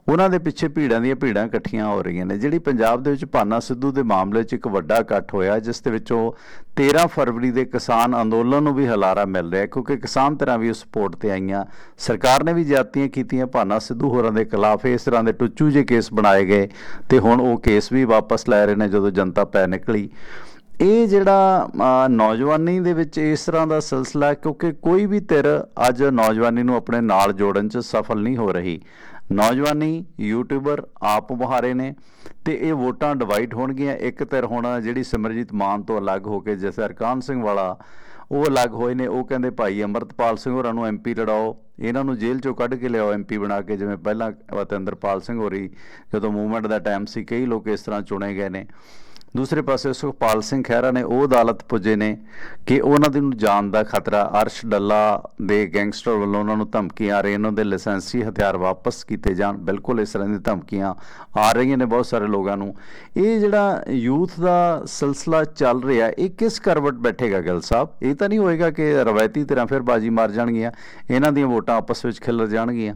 ਉਹਨਾਂ ਦੇ ਪਿੱਛੇ ਭੀੜਾਂ ਦੀਆਂ ਭੀੜਾਂ ਇਕੱਠੀਆਂ ਹੋ ਰਹੀਆਂ ਨੇ। ਜਿਹੜੀ ਪੰਜਾਬ ਦੇ ਵਿੱਚ ਭਾਨਾ ਸਿੱਧੂ ਦੇ ਮਾਮਲੇ 'ਚ ਇੱਕ ਵੱਡਾ ਇਕੱਠ ਹੋਇਆ, ਜਿਸ ਦੇ ਵਿੱਚੋਂ 13 ਫਰਵਰੀ ਦੇ ਕਿਸਾਨ ਅੰਦੋਲਨ ਨੂੰ ਵੀ ਹਲਾਰਾ ਮਿਲ ਰਿਹਾ ਕਿਉਂਕਿ ਕਿਸਾਨ ਤਰ੍ਹਾਂ ਵੀ ਉਸ ਸਪੋਰਟ ਤੇ ਆਈਆਂ। ਸਰਕਾਰ ਨੇ ਵੀ ਜਾਤੀਆਂ ਕੀਤੀਆਂ, ਭਾਨਾ ਸਿੱਧੂ ਹੋਰਾਂ ਦੇ ਖਿਲਾਫ ਇਸ ਤਰ੍ਹਾਂ ਦੇ ਟੁੱਚੂ ਜੇ ਕੇਸ ਬਣਾਏ ਗਏ ਤੇ ਹੁਣ ਉਹ ਕੇਸ ਵੀ ਵਾਪਸ ਲੈ ਰਹੇ ਨੇ ਜਦੋਂ ਜਨਤਾ ਪੈ ਨਿਕਲੀ। ਇਹ ਜਿਹੜਾ ਨੌਜਵਾਨੀ ਦੇ ਵਿੱਚ ਇਸ ਤਰ੍ਹਾਂ ਦਾ ਸਿਲਸਿਲਾ ਕਿਉਂਕਿ ਕੋਈ ਵੀ ਧਿਰ ਅੱਜ ਨੌਜਵਾਨੀ ਨੂੰ ਆਪਣੇ ਨਾਲ ਜੋੜਨ 'ਚ ਸਫਲ ਨਹੀਂ ਹੋ ਰਹੀ। ਨੌਜਵਾਨੀ ਯੂਟਿਊਬਰ ਆਪ ਮੁਹਾਰੇ ਨੇ ਤੇ ਇਹ ਵੋਟਾਂ ਡਿਵਾਈਡ ਹੋਣਗੀਆਂ। ਇੱਕ ਧਿਰ ਹੁਣ ਜਿਹੜੀ ਸਿਮਰਜੀਤ ਮਾਨ ਤੋਂ ਅਲੱਗ ਹੋ ਕੇ ਜਿਸ ਅਰਕਾਨ ਸਿੰਘ ਵਾਲਾ, ਉਹ ਅਲੱਗ ਹੋਏ ਨੇ। ਉਹ ਕਹਿੰਦੇ, ਭਾਈ ਅਮਰਤਪਾਲ ਸਿੰਘ ਹੋਰਾਂ ਨੂੰ ਐਮਪੀ ਲੜਾਓ। ਇਹਨਾਂ ਨੂੰ ਜੇਲ੍ਹ ਚੋਂ ਕੱਢ ਕੇ ਲਿਆਓ ਐਮਪੀ ਬਣਾ ਕੇ। ਜਿਵੇਂ ਪਹਿਲਾਂ ਵਤਿੰਦਰਪਾਲ ਸਿੰਘ ਹੋਰੀ ਜਦੋਂ ਮੂਵਮੈਂਟ ਦਾ ਟਾਈਮ ਸੀ, ਕਈ ਲੋਕ ਇਸ ਤਰ੍ਹਾਂ ਚੁਣੇ ਗਏ ਨੇ। ਦੂਸਰੇ ਪਾਸੇ ਸੁਖਪਾਲ ਸਿੰਘ ਖਹਿਰਾ ਨੇ ਉਹ ਅਦਾਲਤ ਪੁੱਜੇ ਨੇ ਕਿ ਉਹਨਾਂ ਦੀ ਨੂੰ ਜਾਨ ਦਾ ਖਤਰਾ ਅਰਸ਼ ਡੱਲਾ ਦੇ ਗੈਂਗਸਟਰ ਵੱਲੋਂ ਉਹਨਾਂ ਨੂੰ ਧਮਕੀਆਂ ਆ ਰਹੀਆਂ ਉਹਨਾਂ ਦੇ ਲਾਇਸੈਂਸੀ ਹਥਿਆਰ ਵਾਪਸ ਕੀਤੇ ਜਾਣ। ਬਿਲਕੁਲ ਇਸ ਤਰ੍ਹਾਂ ਦੀਆਂ ਧਮਕੀਆਂ ਆ ਰਹੀਆਂ ਨੇ ਬਹੁਤ ਸਾਰੇ ਲੋਕਾਂ ਨੂੰ। ਇਹ ਜਿਹੜਾ ਯੂਥ ਦਾ ਸਿਲਸਿਲਾ ਚੱਲ ਰਿਹਾ, ਇਹ ਕਿਸ ਕਰਵਟ ਬੈਠੇਗਾ ਗਿਲ ਸਾਹਿਬ? ਇਹ ਤਾਂ ਨਹੀਂ ਹੋਏਗਾ ਕਿ ਰਵਾਇਤੀ ਤਰ੍ਹਾਂ ਫਿਰ ਬਾਜੀ ਮਾਰ ਜਾਣਗੀਆਂ, ਇਹਨਾਂ ਦੀਆਂ ਵੋਟਾਂ ਆਪਸ ਵਿੱਚ ਖਿਲਰ ਜਾਣਗੀਆਂ।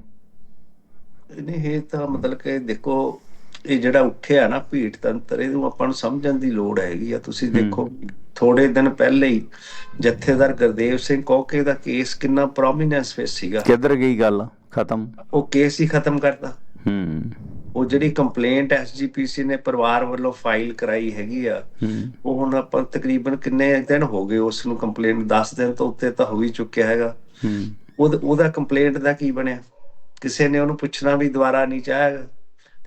ਨਹੀਂ, ਇਹ ਤਾਂ ਮਤਲਬ ਕਿ ਦੇਖੋ ਇਹ ਜਿਹੜਾ ਉੱਠਿਆ ਨਾ ਭੀੜ ਤੰਤਰ ਇਹਨੂੰ ਆਪਾਂ ਨੂੰ ਸਮਝਣ ਦੀ ਲੋੜ ਹੈਗੀ ਆ। ਤੁਸੀਂ ਦੇਖੋ ਥੋੜੇ ਦਿਨ ਪਹਿਲੇ ਹੀ ਜਥੇਦਾਰ ਗੁਰਦੇਵ ਸਿੰਘ ਕੋਕੇ ਦਾ ਕੇਸ ਕਿੰਨਾ ਪ੍ਰੋਮਿਨੈਂਸ ਵਿੱਚ ਸੀਗਾ। ਕਿੱਧਰ ਗਈ ਗੱਲ? ਖਤਮ? ਉਹ ਕੇਸ ਹੀ ਖਤਮ ਕਰਤਾ। ਹੂੰ। ਉਹ ਜਿਹੜੀ ਕੰਪਲੇਂਟ ਐਸਜੀਪੀਸੀ ਨੇ ਪਰਿਵਾਰ ਵੱਲੋਂ ਫਾਈਲ ਕਰਾਈ ਹੈਗੀ ਆ ਉਹ ਹੁਣ ਆਪਾਂ ਤਕਰੀਬਨ ਕਿੰਨੇ ਦਿਨ ਹੋ ਗਏ ਉਸ ਨੂੰ ਕੰਪਲੇਂਟ 10 ਦਿਨ ਤੋਂ ਉੱਤੇ ਤਾਂ ਹੋ ਹੀ ਚੁੱਕਿਆ ਹੈਗਾ। ਹੂੰ। ਉਹਦਾ ਉਹਦਾ ਕੰਪਲੇਂਟ ਦਾ ਕੀ ਬਣਿਆ? ਕਿਸੇ ਨੇ ਉਹਨੂੰ ਪੁੱਛਣਾ ਵੀ ਦੁਬਾਰਾ ਨਹੀਂ ਚਾਹਿਆ ਤੇ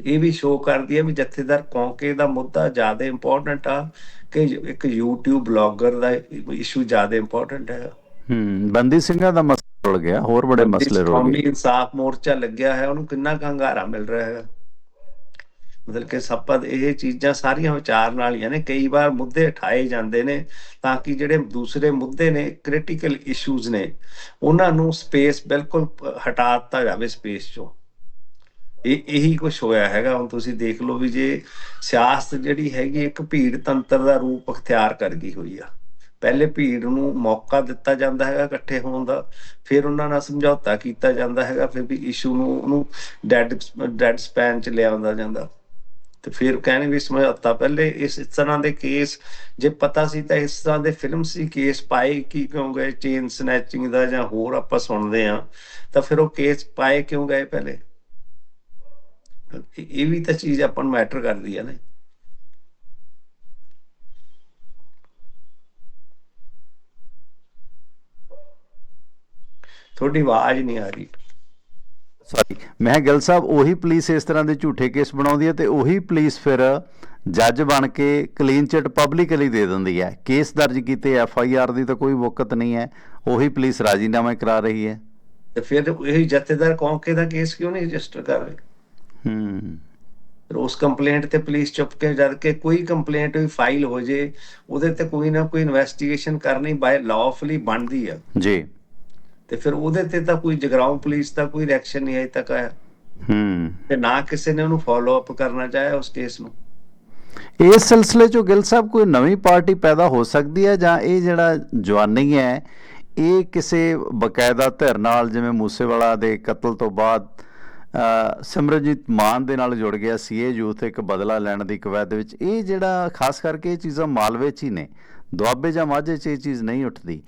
ਇਹ ਵੀ ਸ਼ੋਅ ਕਰਦੀ ਹੈ ਵੀ ਜਥੇਦਾਰ ਕੌਂਕੇ ਦਾ ਮੁੱਦਾ ਜ਼ਿਆਦਾ ਇੰਪੋਰਟੈਂਟ ਆ ਕਿ ਇੱਕ YouTube ਬਲੌਗਰ ਦਾ ਇਸ਼ੂ ਜ਼ਿਆਦਾ ਇੰਪੋਰਟੈਂਟ ਹੈ ਹੂੰ ਬੰਦੀ ਸਿੰਘਾਂ ਦਾ ਮਸਲਾ ਰੁਲ ਗਿਆ ਹੋਰ ਬੜੇ ਮਸਲੇ ਰੁਲ ਕੌਮੀ ਗਏ। ਇਨਸਾਫ ਮੋਰਚਾ ਲੱਗਿਆ ਹੈ ਉਹਨੂੰ ਕਿੰਨਾ ਕੁ ਹੰਗਾਰਾ ਮਿਲ ਰਿਹਾ ਹੈਗਾ। ਮਤਲਬ ਕਿ ਸਪਦ ਇਹ ਚੀਜ਼ਾਂ ਸਾਰੀਆਂ ਵਿਚਾਰਨ ਵਾਲੀਆਂ ਨੇ ਕਈ ਵਾਰ ਮੁੱਦੇ ਉਠਾਏ ਜਾਂਦੇ ਨੇ ਤਾਂ ਕਿ ਜਿਹੜੇ ਦੂਸਰੇ ਮੁੱਦੇ ਨੇ ਕ੍ਰਿਟੀਕਲ ਇਸ਼ੂਜ਼ ਨੇ ਉਹਨਾਂ ਨੂੰ ਸਪੇਸ ਬਿਲਕੁਲ ਹਟਾ ਦਿੱਤਾ ਜਾਵੇ ਸਪੇਸ ਚੋਂ। ਇਹ ਇਹੀ ਕੁਝ ਹੋਇਆ ਹੈਗਾ। ਹੁਣ ਤੁਸੀਂ ਦੇਖ ਲਓ ਵੀ ਜੇ ਸਿਆਸਤ ਜਿਹੜੀ ਹੈਗੀ, ਇੱਕ ਭੀੜ ਤੰਤਰ ਦਾ ਰੂਪ ਅਖਤਿਆਰ ਕਰ ਗਈ ਹੋਈ ਆ। ਪਹਿਲੇ ਭੀੜ ਨੂੰ ਮੌਕਾ ਦਿੱਤਾ ਜਾਂਦਾ ਹੈਗਾ ਇਕੱਠੇ ਹੋਣ ਦਾ, ਫਿਰ ਉਹਨਾਂ ਨਾਲ ਸਮਝੌਤਾ ਕੀਤਾ ਜਾਂਦਾ ਹੈਗਾ, ਫਿਰ ਵੀ ਇਸ਼ੂ ਨੂੰ ਉਹਨੂੰ ਡੈਡ ਡੈਡ ਸਪੈਨ ਚ ਲਿਆਉਂਦਾ ਜਾਂਦਾ। ਤੇ ਫਿਰ ਕਹਿੰਦੇ ਵੀ ਸਮਝੌਤਾ ਪਹਿਲੇ ਇਸ ਇਸ ਤਰ੍ਹਾਂ ਦੇ ਕੇਸ, ਜੇ ਪਤਾ ਸੀ ਤਾਂ ਇਸ ਤਰ੍ਹਾਂ ਦੇ ਫਿਲਮ ਸੀ, ਕੇਸ ਪਾਏ ਕੀ ਕਿਉਂ ਗਏ ਚੇਨ ਸਨੈਚਿੰਗ ਦਾ ਜਾਂ ਹੋਰ ਆਪਾਂ ਸੁਣਦੇ ਆ ਤਾਂ ਫਿਰ ਉਹ ਕੇਸ ਪਾਏ ਕਿਉਂ ਗਏ ਪਹਿਲੇ? ਇਹ ਵੀ ਤਾਂ ਚੀਜ਼ ਆਪਾਂ ਨੂੰ ਮੈਟਰ ਕਰਦੀ ਹੈ ਨਾ ਤੁਹਾਡੀ ਆਵਾਜ਼ ਨਹੀਂ ਆ ਰਹੀ। ਸੌਰੀ ਮੈਂ ਗਿੱਲ ਸਾਹਿਬ ਉਹੀ ਪੁਲਿਸ ਇਸ ਤਰ੍ਹਾਂ ਦੇ ਝੂਠੇ ਕੇਸ ਬਣਾਉਂਦੀ ਹੈ ਤੇ ਉਹੀ ਪੁਲਿਸ ਫਿਰ ਜੱਜ ਬਣ ਕੇ ਕਲੀਨ ਚਿਟ ਪਬਲਿਕਲੀ ਦੇ ਦਿੰਦੀ ਹੈ ਕੇਸ ਦਰਜ ਕੀਤੇ ਐਫ ਆਈ ਆਰ ਦੀ ਤਾਂ ਕੋਈ ਵਕਤ ਨਹੀਂ ਹੈ। ਉਹੀ ਪੁਲਿਸ ਰਾਜੀਨਾਮਾ ਕਰਾ ਰਹੀ ਹੈ। ਤੇ ਫਿਰ ਇਹ ਜਥੇਦਾਰ ਕੌਂਕੇ ਦਾ ਕੇਸ ਕਿਉਂ ਨਹੀਂ ਰਜਿਸਟਰ ਕਰ ਰਹੇ? ਹੂੰ। ਉਸ ਕੰਪਲੇਂਟ ਤੇ ਪੁਲਿਸ ਚੁੱਪ ਕੇ ਜਦ ਕਿ ਕੋਈ ਕੰਪਲੇਂਟ ਵੀ ਫਾਈਲ ਹੋ ਜੇ ਉਹਦੇ ਤੇ ਕੋਈ ਨਾ ਕੋਈ ਇਨਵੈਸਟੀਗੇਸ਼ਨ ਕਰਨੀ ਬਾਈ ਲਾਫੁਲੀ ਬਣਦੀ ਆ। ਜੀ। ਤੇ ਫਿਰ ਉਹਦੇ ਤੇ ਤਾਂ ਕੋਈ ਜਗਰਾਉਂ ਪੁਲਿਸ ਦਾ ਕੋਈ ਰਿਐਕਸ਼ਨ ਨਹੀਂ ਅਜੇ ਤੱਕ ਆਇਆ। ਹੂੰ। ਤੇ ਨਾ ਕਿਸੇ ਨੇ ਉਹਨੂੰ ਫਾਲੋ ਅਪ ਕਰਨਾ ਚਾਹਿਆ ਉਸ ਕੇਸ ਨੂੰ। ਇਸ ਸਿਲਸਿਲੇ 'ਚੋਂ ਗਿੱਲ ਸਾਹਿਬ ਕੋਈ ਨਵੀਂ ਪਾਰਟੀ ਪੈਦਾ ਹੋ ਸਕਦੀ ਹੈ ਜਾਂ ਇਹ ਜਿਹੜਾ ਜਵਾਨੀ ਹੈ ਇਹ ਕਿਸੇ ਬਕਾਇਦਾ ਧਿਰ ਨਾਲ ਜਿਵੇਂ ਮੂਸੇਵਾਲਾ ਦੇ ਕਤਲ ਤੋਂ ਬਾਅਦ ਸਿਮਰਜੀਤ ਮਾਨ ਦੇ ਨਾਲ ਜੁੜ ਗਿਆ ਸੀ। ਇਹ ਯੂਥ ਇੱਕ ਬਦਲਾ ਲੈਣ ਦੀ ਕਵਾਇਦ ਵਿੱਚ ਇਹ ਜਿਹੜਾ ਖਾਸ ਕਰਕੇ ਇਹ ਚੀਜ਼ਾਂ ਮਾਲਵੇ 'ਚ ਹੀ ਨੇ। ਦੁਆਬੇ ਜਾਂ ਮਾਝੇ 'ਚ ਇਹ ਚੀਜ਼ ਨਹੀਂ ਉੱਠਦੀ।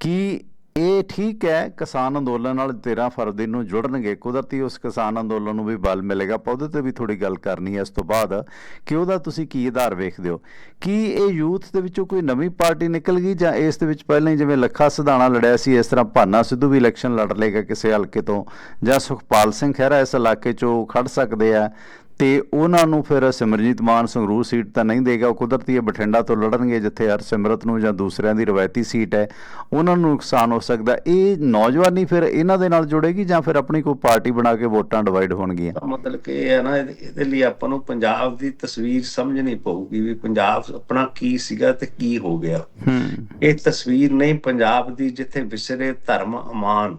ਕਿ ਇਹ ਠੀਕ ਹੈ, ਕਿਸਾਨ ਅੰਦੋਲਨ ਨਾਲ 13 ਫਰਵਰੀ ਨੂੰ ਜੁੜਨਗੇ। ਕੁਦਰਤੀ ਉਸ ਕਿਸਾਨ ਅੰਦੋਲਨ ਨੂੰ ਵੀ ਬਲ ਮਿਲੇਗਾ। ਆਪਾਂ ਉਹਦੇ ਤੇ ਵੀ ਥੋੜੀ ਗੱਲ ਕਰਨੀ ਹੈ ਇਸ ਤੋਂ ਬਾਅਦ। ਕਿ ਉਹਦਾ ਤੁਸੀਂ ਕੀ ਆਧਾਰ ਵੇਖਦੇ ਹੋ? ਕੀ ਇਹ ਯੂਥ ਦੇ ਵਿੱਚੋਂ ਕੋਈ ਨਵੀਂ ਪਾਰਟੀ ਨਿਕਲ ਗਈ ਜਾਂ ਇਸ ਦੇ ਵਿੱਚ ਪਹਿਲਾਂ ਹੀ ਜਿਵੇਂ ਲੱਖਾ ਸਿਧਾਣਾ ਲੜਿਆ ਸੀ, ਇਸ ਤਰ੍ਹਾਂ ਭਾਨਾ ਸਿੱਧੂ ਵੀ ਇਲੈਕਸ਼ਨ ਲੜ ਲੇਗਾ ਕਿਸੇ ਹਲਕੇ ਤੋਂ? ਜਾਂ ਸੁਖਪਾਲ ਸਿੰਘ ਖਹਿਰਾ ਇਸ ਇਲਾਕੇ 'ਚੋਂ ਖੜ ਸਕਦੇ ਆ? ਤੇ ਉਹਨਾਂ ਨੂੰ ਫਿਰ ਸਿਮਰਜੀਤ ਮਾਨ ਸੰਗਰੂਰ ਸੀਟ ਤਾਂ ਨਹੀਂ ਦੇਗਾ ਉਹ ਕੁਦਰਤੀ ਹੈ ਬਠਿੰਡਾ ਤੋਂ ਲੜਨਗੇ ਜਿੱਥੇ ਹਰਸਿਮਰਤ ਨੂੰ ਜਾਂ ਦੂਸਰਿਆਂ ਦੀ ਰਵਾਇਤੀ ਸੀਟ ਹੈ। ਉਹਨਾਂ ਨੂੰ ਨੁਕਸਾਨ ਹੋ ਸਕਦਾ। ਇਹ ਨੌਜਵਾਨੀ ਫਿਰ ਇਹਨਾਂ ਦੇ ਨਾਲ ਜੁੜੇਗੀ ਜਾਂ ਫਿਰ ਆਪਣੀ ਕੋਈ ਪਾਰਟੀ ਬਣਾ ਕੇ ਵੋਟਾਂ ਡਿਵਾਈਡ ਹੋਣਗੀਆਂ? ਤਾਂ ਮਤਲਬ ਕਿ ਇਹ ਹੈ ਨਾ ਇਹਦੇ ਲਈ ਆਪਾਂ ਨੂੰ ਪੰਜਾਬ ਦੀ ਤਸਵੀਰ ਸਮਝਣੀ ਪਊਗੀ ਵੀ ਪੰਜਾਬ ਆਪਣਾ ਕੀ ਸੀਗਾ ਤੇ ਕੀ ਹੋ ਗਿਆ। ਇਹ ਤਸਵੀਰ ਨਹੀਂ ਪੰਜਾਬ ਦੀ ਜਿੱਥੇ ਵਿਸਰੇ ਧਰਮ ਅਮਾਨ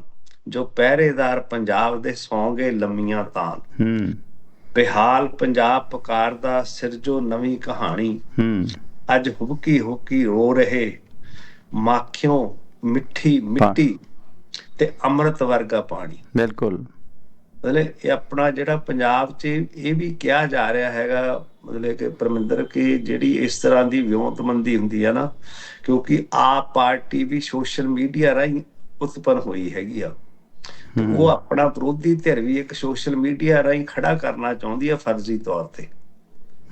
ਜੋ ਪਹਿਰੇਦਾਰ ਪੰਜਾਬ ਦੇ ਸੌਂਗੇ ਲੰਮੀਆਂ ਤਾਨ ਹੂੰ। ਬਿਹਾਲ ਪੰਜਾਬ ਪੁਕਾਰਦਾ ਸਿਰਜੋ ਨਵੀਂ ਕਹਾਣੀ। ਹੂੰ। ਅੱਜ ਹੁਬਕੀ ਹੁਬਕੀ ਰੋ ਰਹੇ ਮਾਖਿਓ ਮਿੱਠੀ ਮਿੱਟੀ ਤੇ ਅੰਮ੍ਰਿਤ ਵਰਗਾ ਪਾਣੀ। ਬਿਲਕੁਲ। ਮਤਲਬ ਇਹ ਆਪਣਾ ਜਿਹੜਾ ਪੰਜਾਬ 'ਚ ਇਹ ਵੀ ਕਿਹਾ ਜਾ ਰਿਹਾ ਹੈਗਾ ਮਤਲਬ ਕਿ ਪਰਮਿੰਦਰ ਕਿ ਜਿਹੜੀ ਇਸ ਤਰ੍ਹਾਂ ਦੀ ਵਿਉਂਤਮੰਦੀ ਹੁੰਦੀ ਹੈ ਨਾ ਕਿਉਂਕਿ ਆਪ ਪਾਰਟੀ ਵੀ ਸੋਸ਼ਲ ਮੀਡੀਆ ਰਾਹੀਂ ਉਤਪੰਨ ਹੋਈ ਹੈਗੀ ਆ। ਉਹ ਆਪਣਾ ਵਿਰੋਧੀ ਧਿਰ ਵੀ ਇੱਕ ਸੋਸ਼ਲ ਮੀਡੀਆ ਰਾਹੀਂ ਖੜਾ ਕਰਨਾ ਚਾਹੁੰਦੀ ਆ ਫਰਜ਼ੀ ਤੌਰ ਤੇ।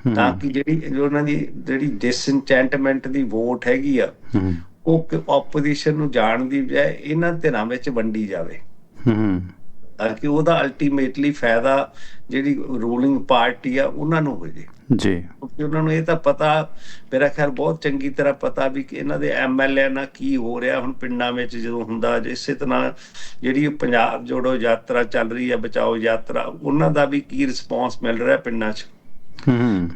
ਹੂੰ, ਤਾਂ ਕਿ ਜਿਹੜੀ ਉਹਨਾਂ ਦੀ ਜਿਹੜੀ ਡਿਸਇਨਚੈਂਟਮੈਂਟ ਦੀ ਵੋਟ ਹੈਗੀ ਆ ਹੂੰ। ਉਹ ਆਪੋਜੀਸ਼ਨ ਨੂੰ ਜਾਣ ਦੀ ਬਜਾਏ ਇਹਨਾਂ ਧਿਰਾਂ ਵਿੱਚ ਵੰਡੀ ਜਾਵੇ। ਹੂੰ। ਤਾਂ ਕਿ ਉਹਦਾ ਅਲਟੀਮੇਟਲੀ ਫਾਇਦਾ ਜਿਹੜੀ ਰੂਲਿੰਗ ਪਾਰਟੀ ਆ ਉਹਨਾਂ ਨੂੰ ਹੋ ਜੇ। ਜੀ। ਕਿਉਂਕਿ ਉਹਨਾਂ ਨੂੰ ਇਹ ਤਾਂ ਪਤਾ ਮੇਰਾ ਖਿਆਲ ਬਹੁਤ ਚੰਗੀ ਤਰ੍ਹਾਂ ਪਤਾ ਵੀ ਕਿ ਇਹਨਾਂ ਦੇ ਐਮਐਲਏ ਨਾਲ ਕੀ ਹੋ ਰਿਹਾ ਹੁਣ ਪਿੰਡਾਂ ਵਿੱਚ ਜਦੋਂ ਹੁੰਦਾ ਜਿਸੇ ਤਰ੍ਹਾਂ ਜਿਹੜੀ ਪੰਜਾਬ ਜੋੜੋ ਯਾਤਰਾ ਚੱਲ ਰਹੀ ਹੈ ਬਚਾਓ ਯਾਤਰਾ ਉਹਨਾਂ ਦਾ ਵੀ ਕੀ ਰਿਸਪੌਂਸ ਮਿਲ ਰਿਹਾ ਪਿੰਡਾਂ 'ਚ? ਹੂੰ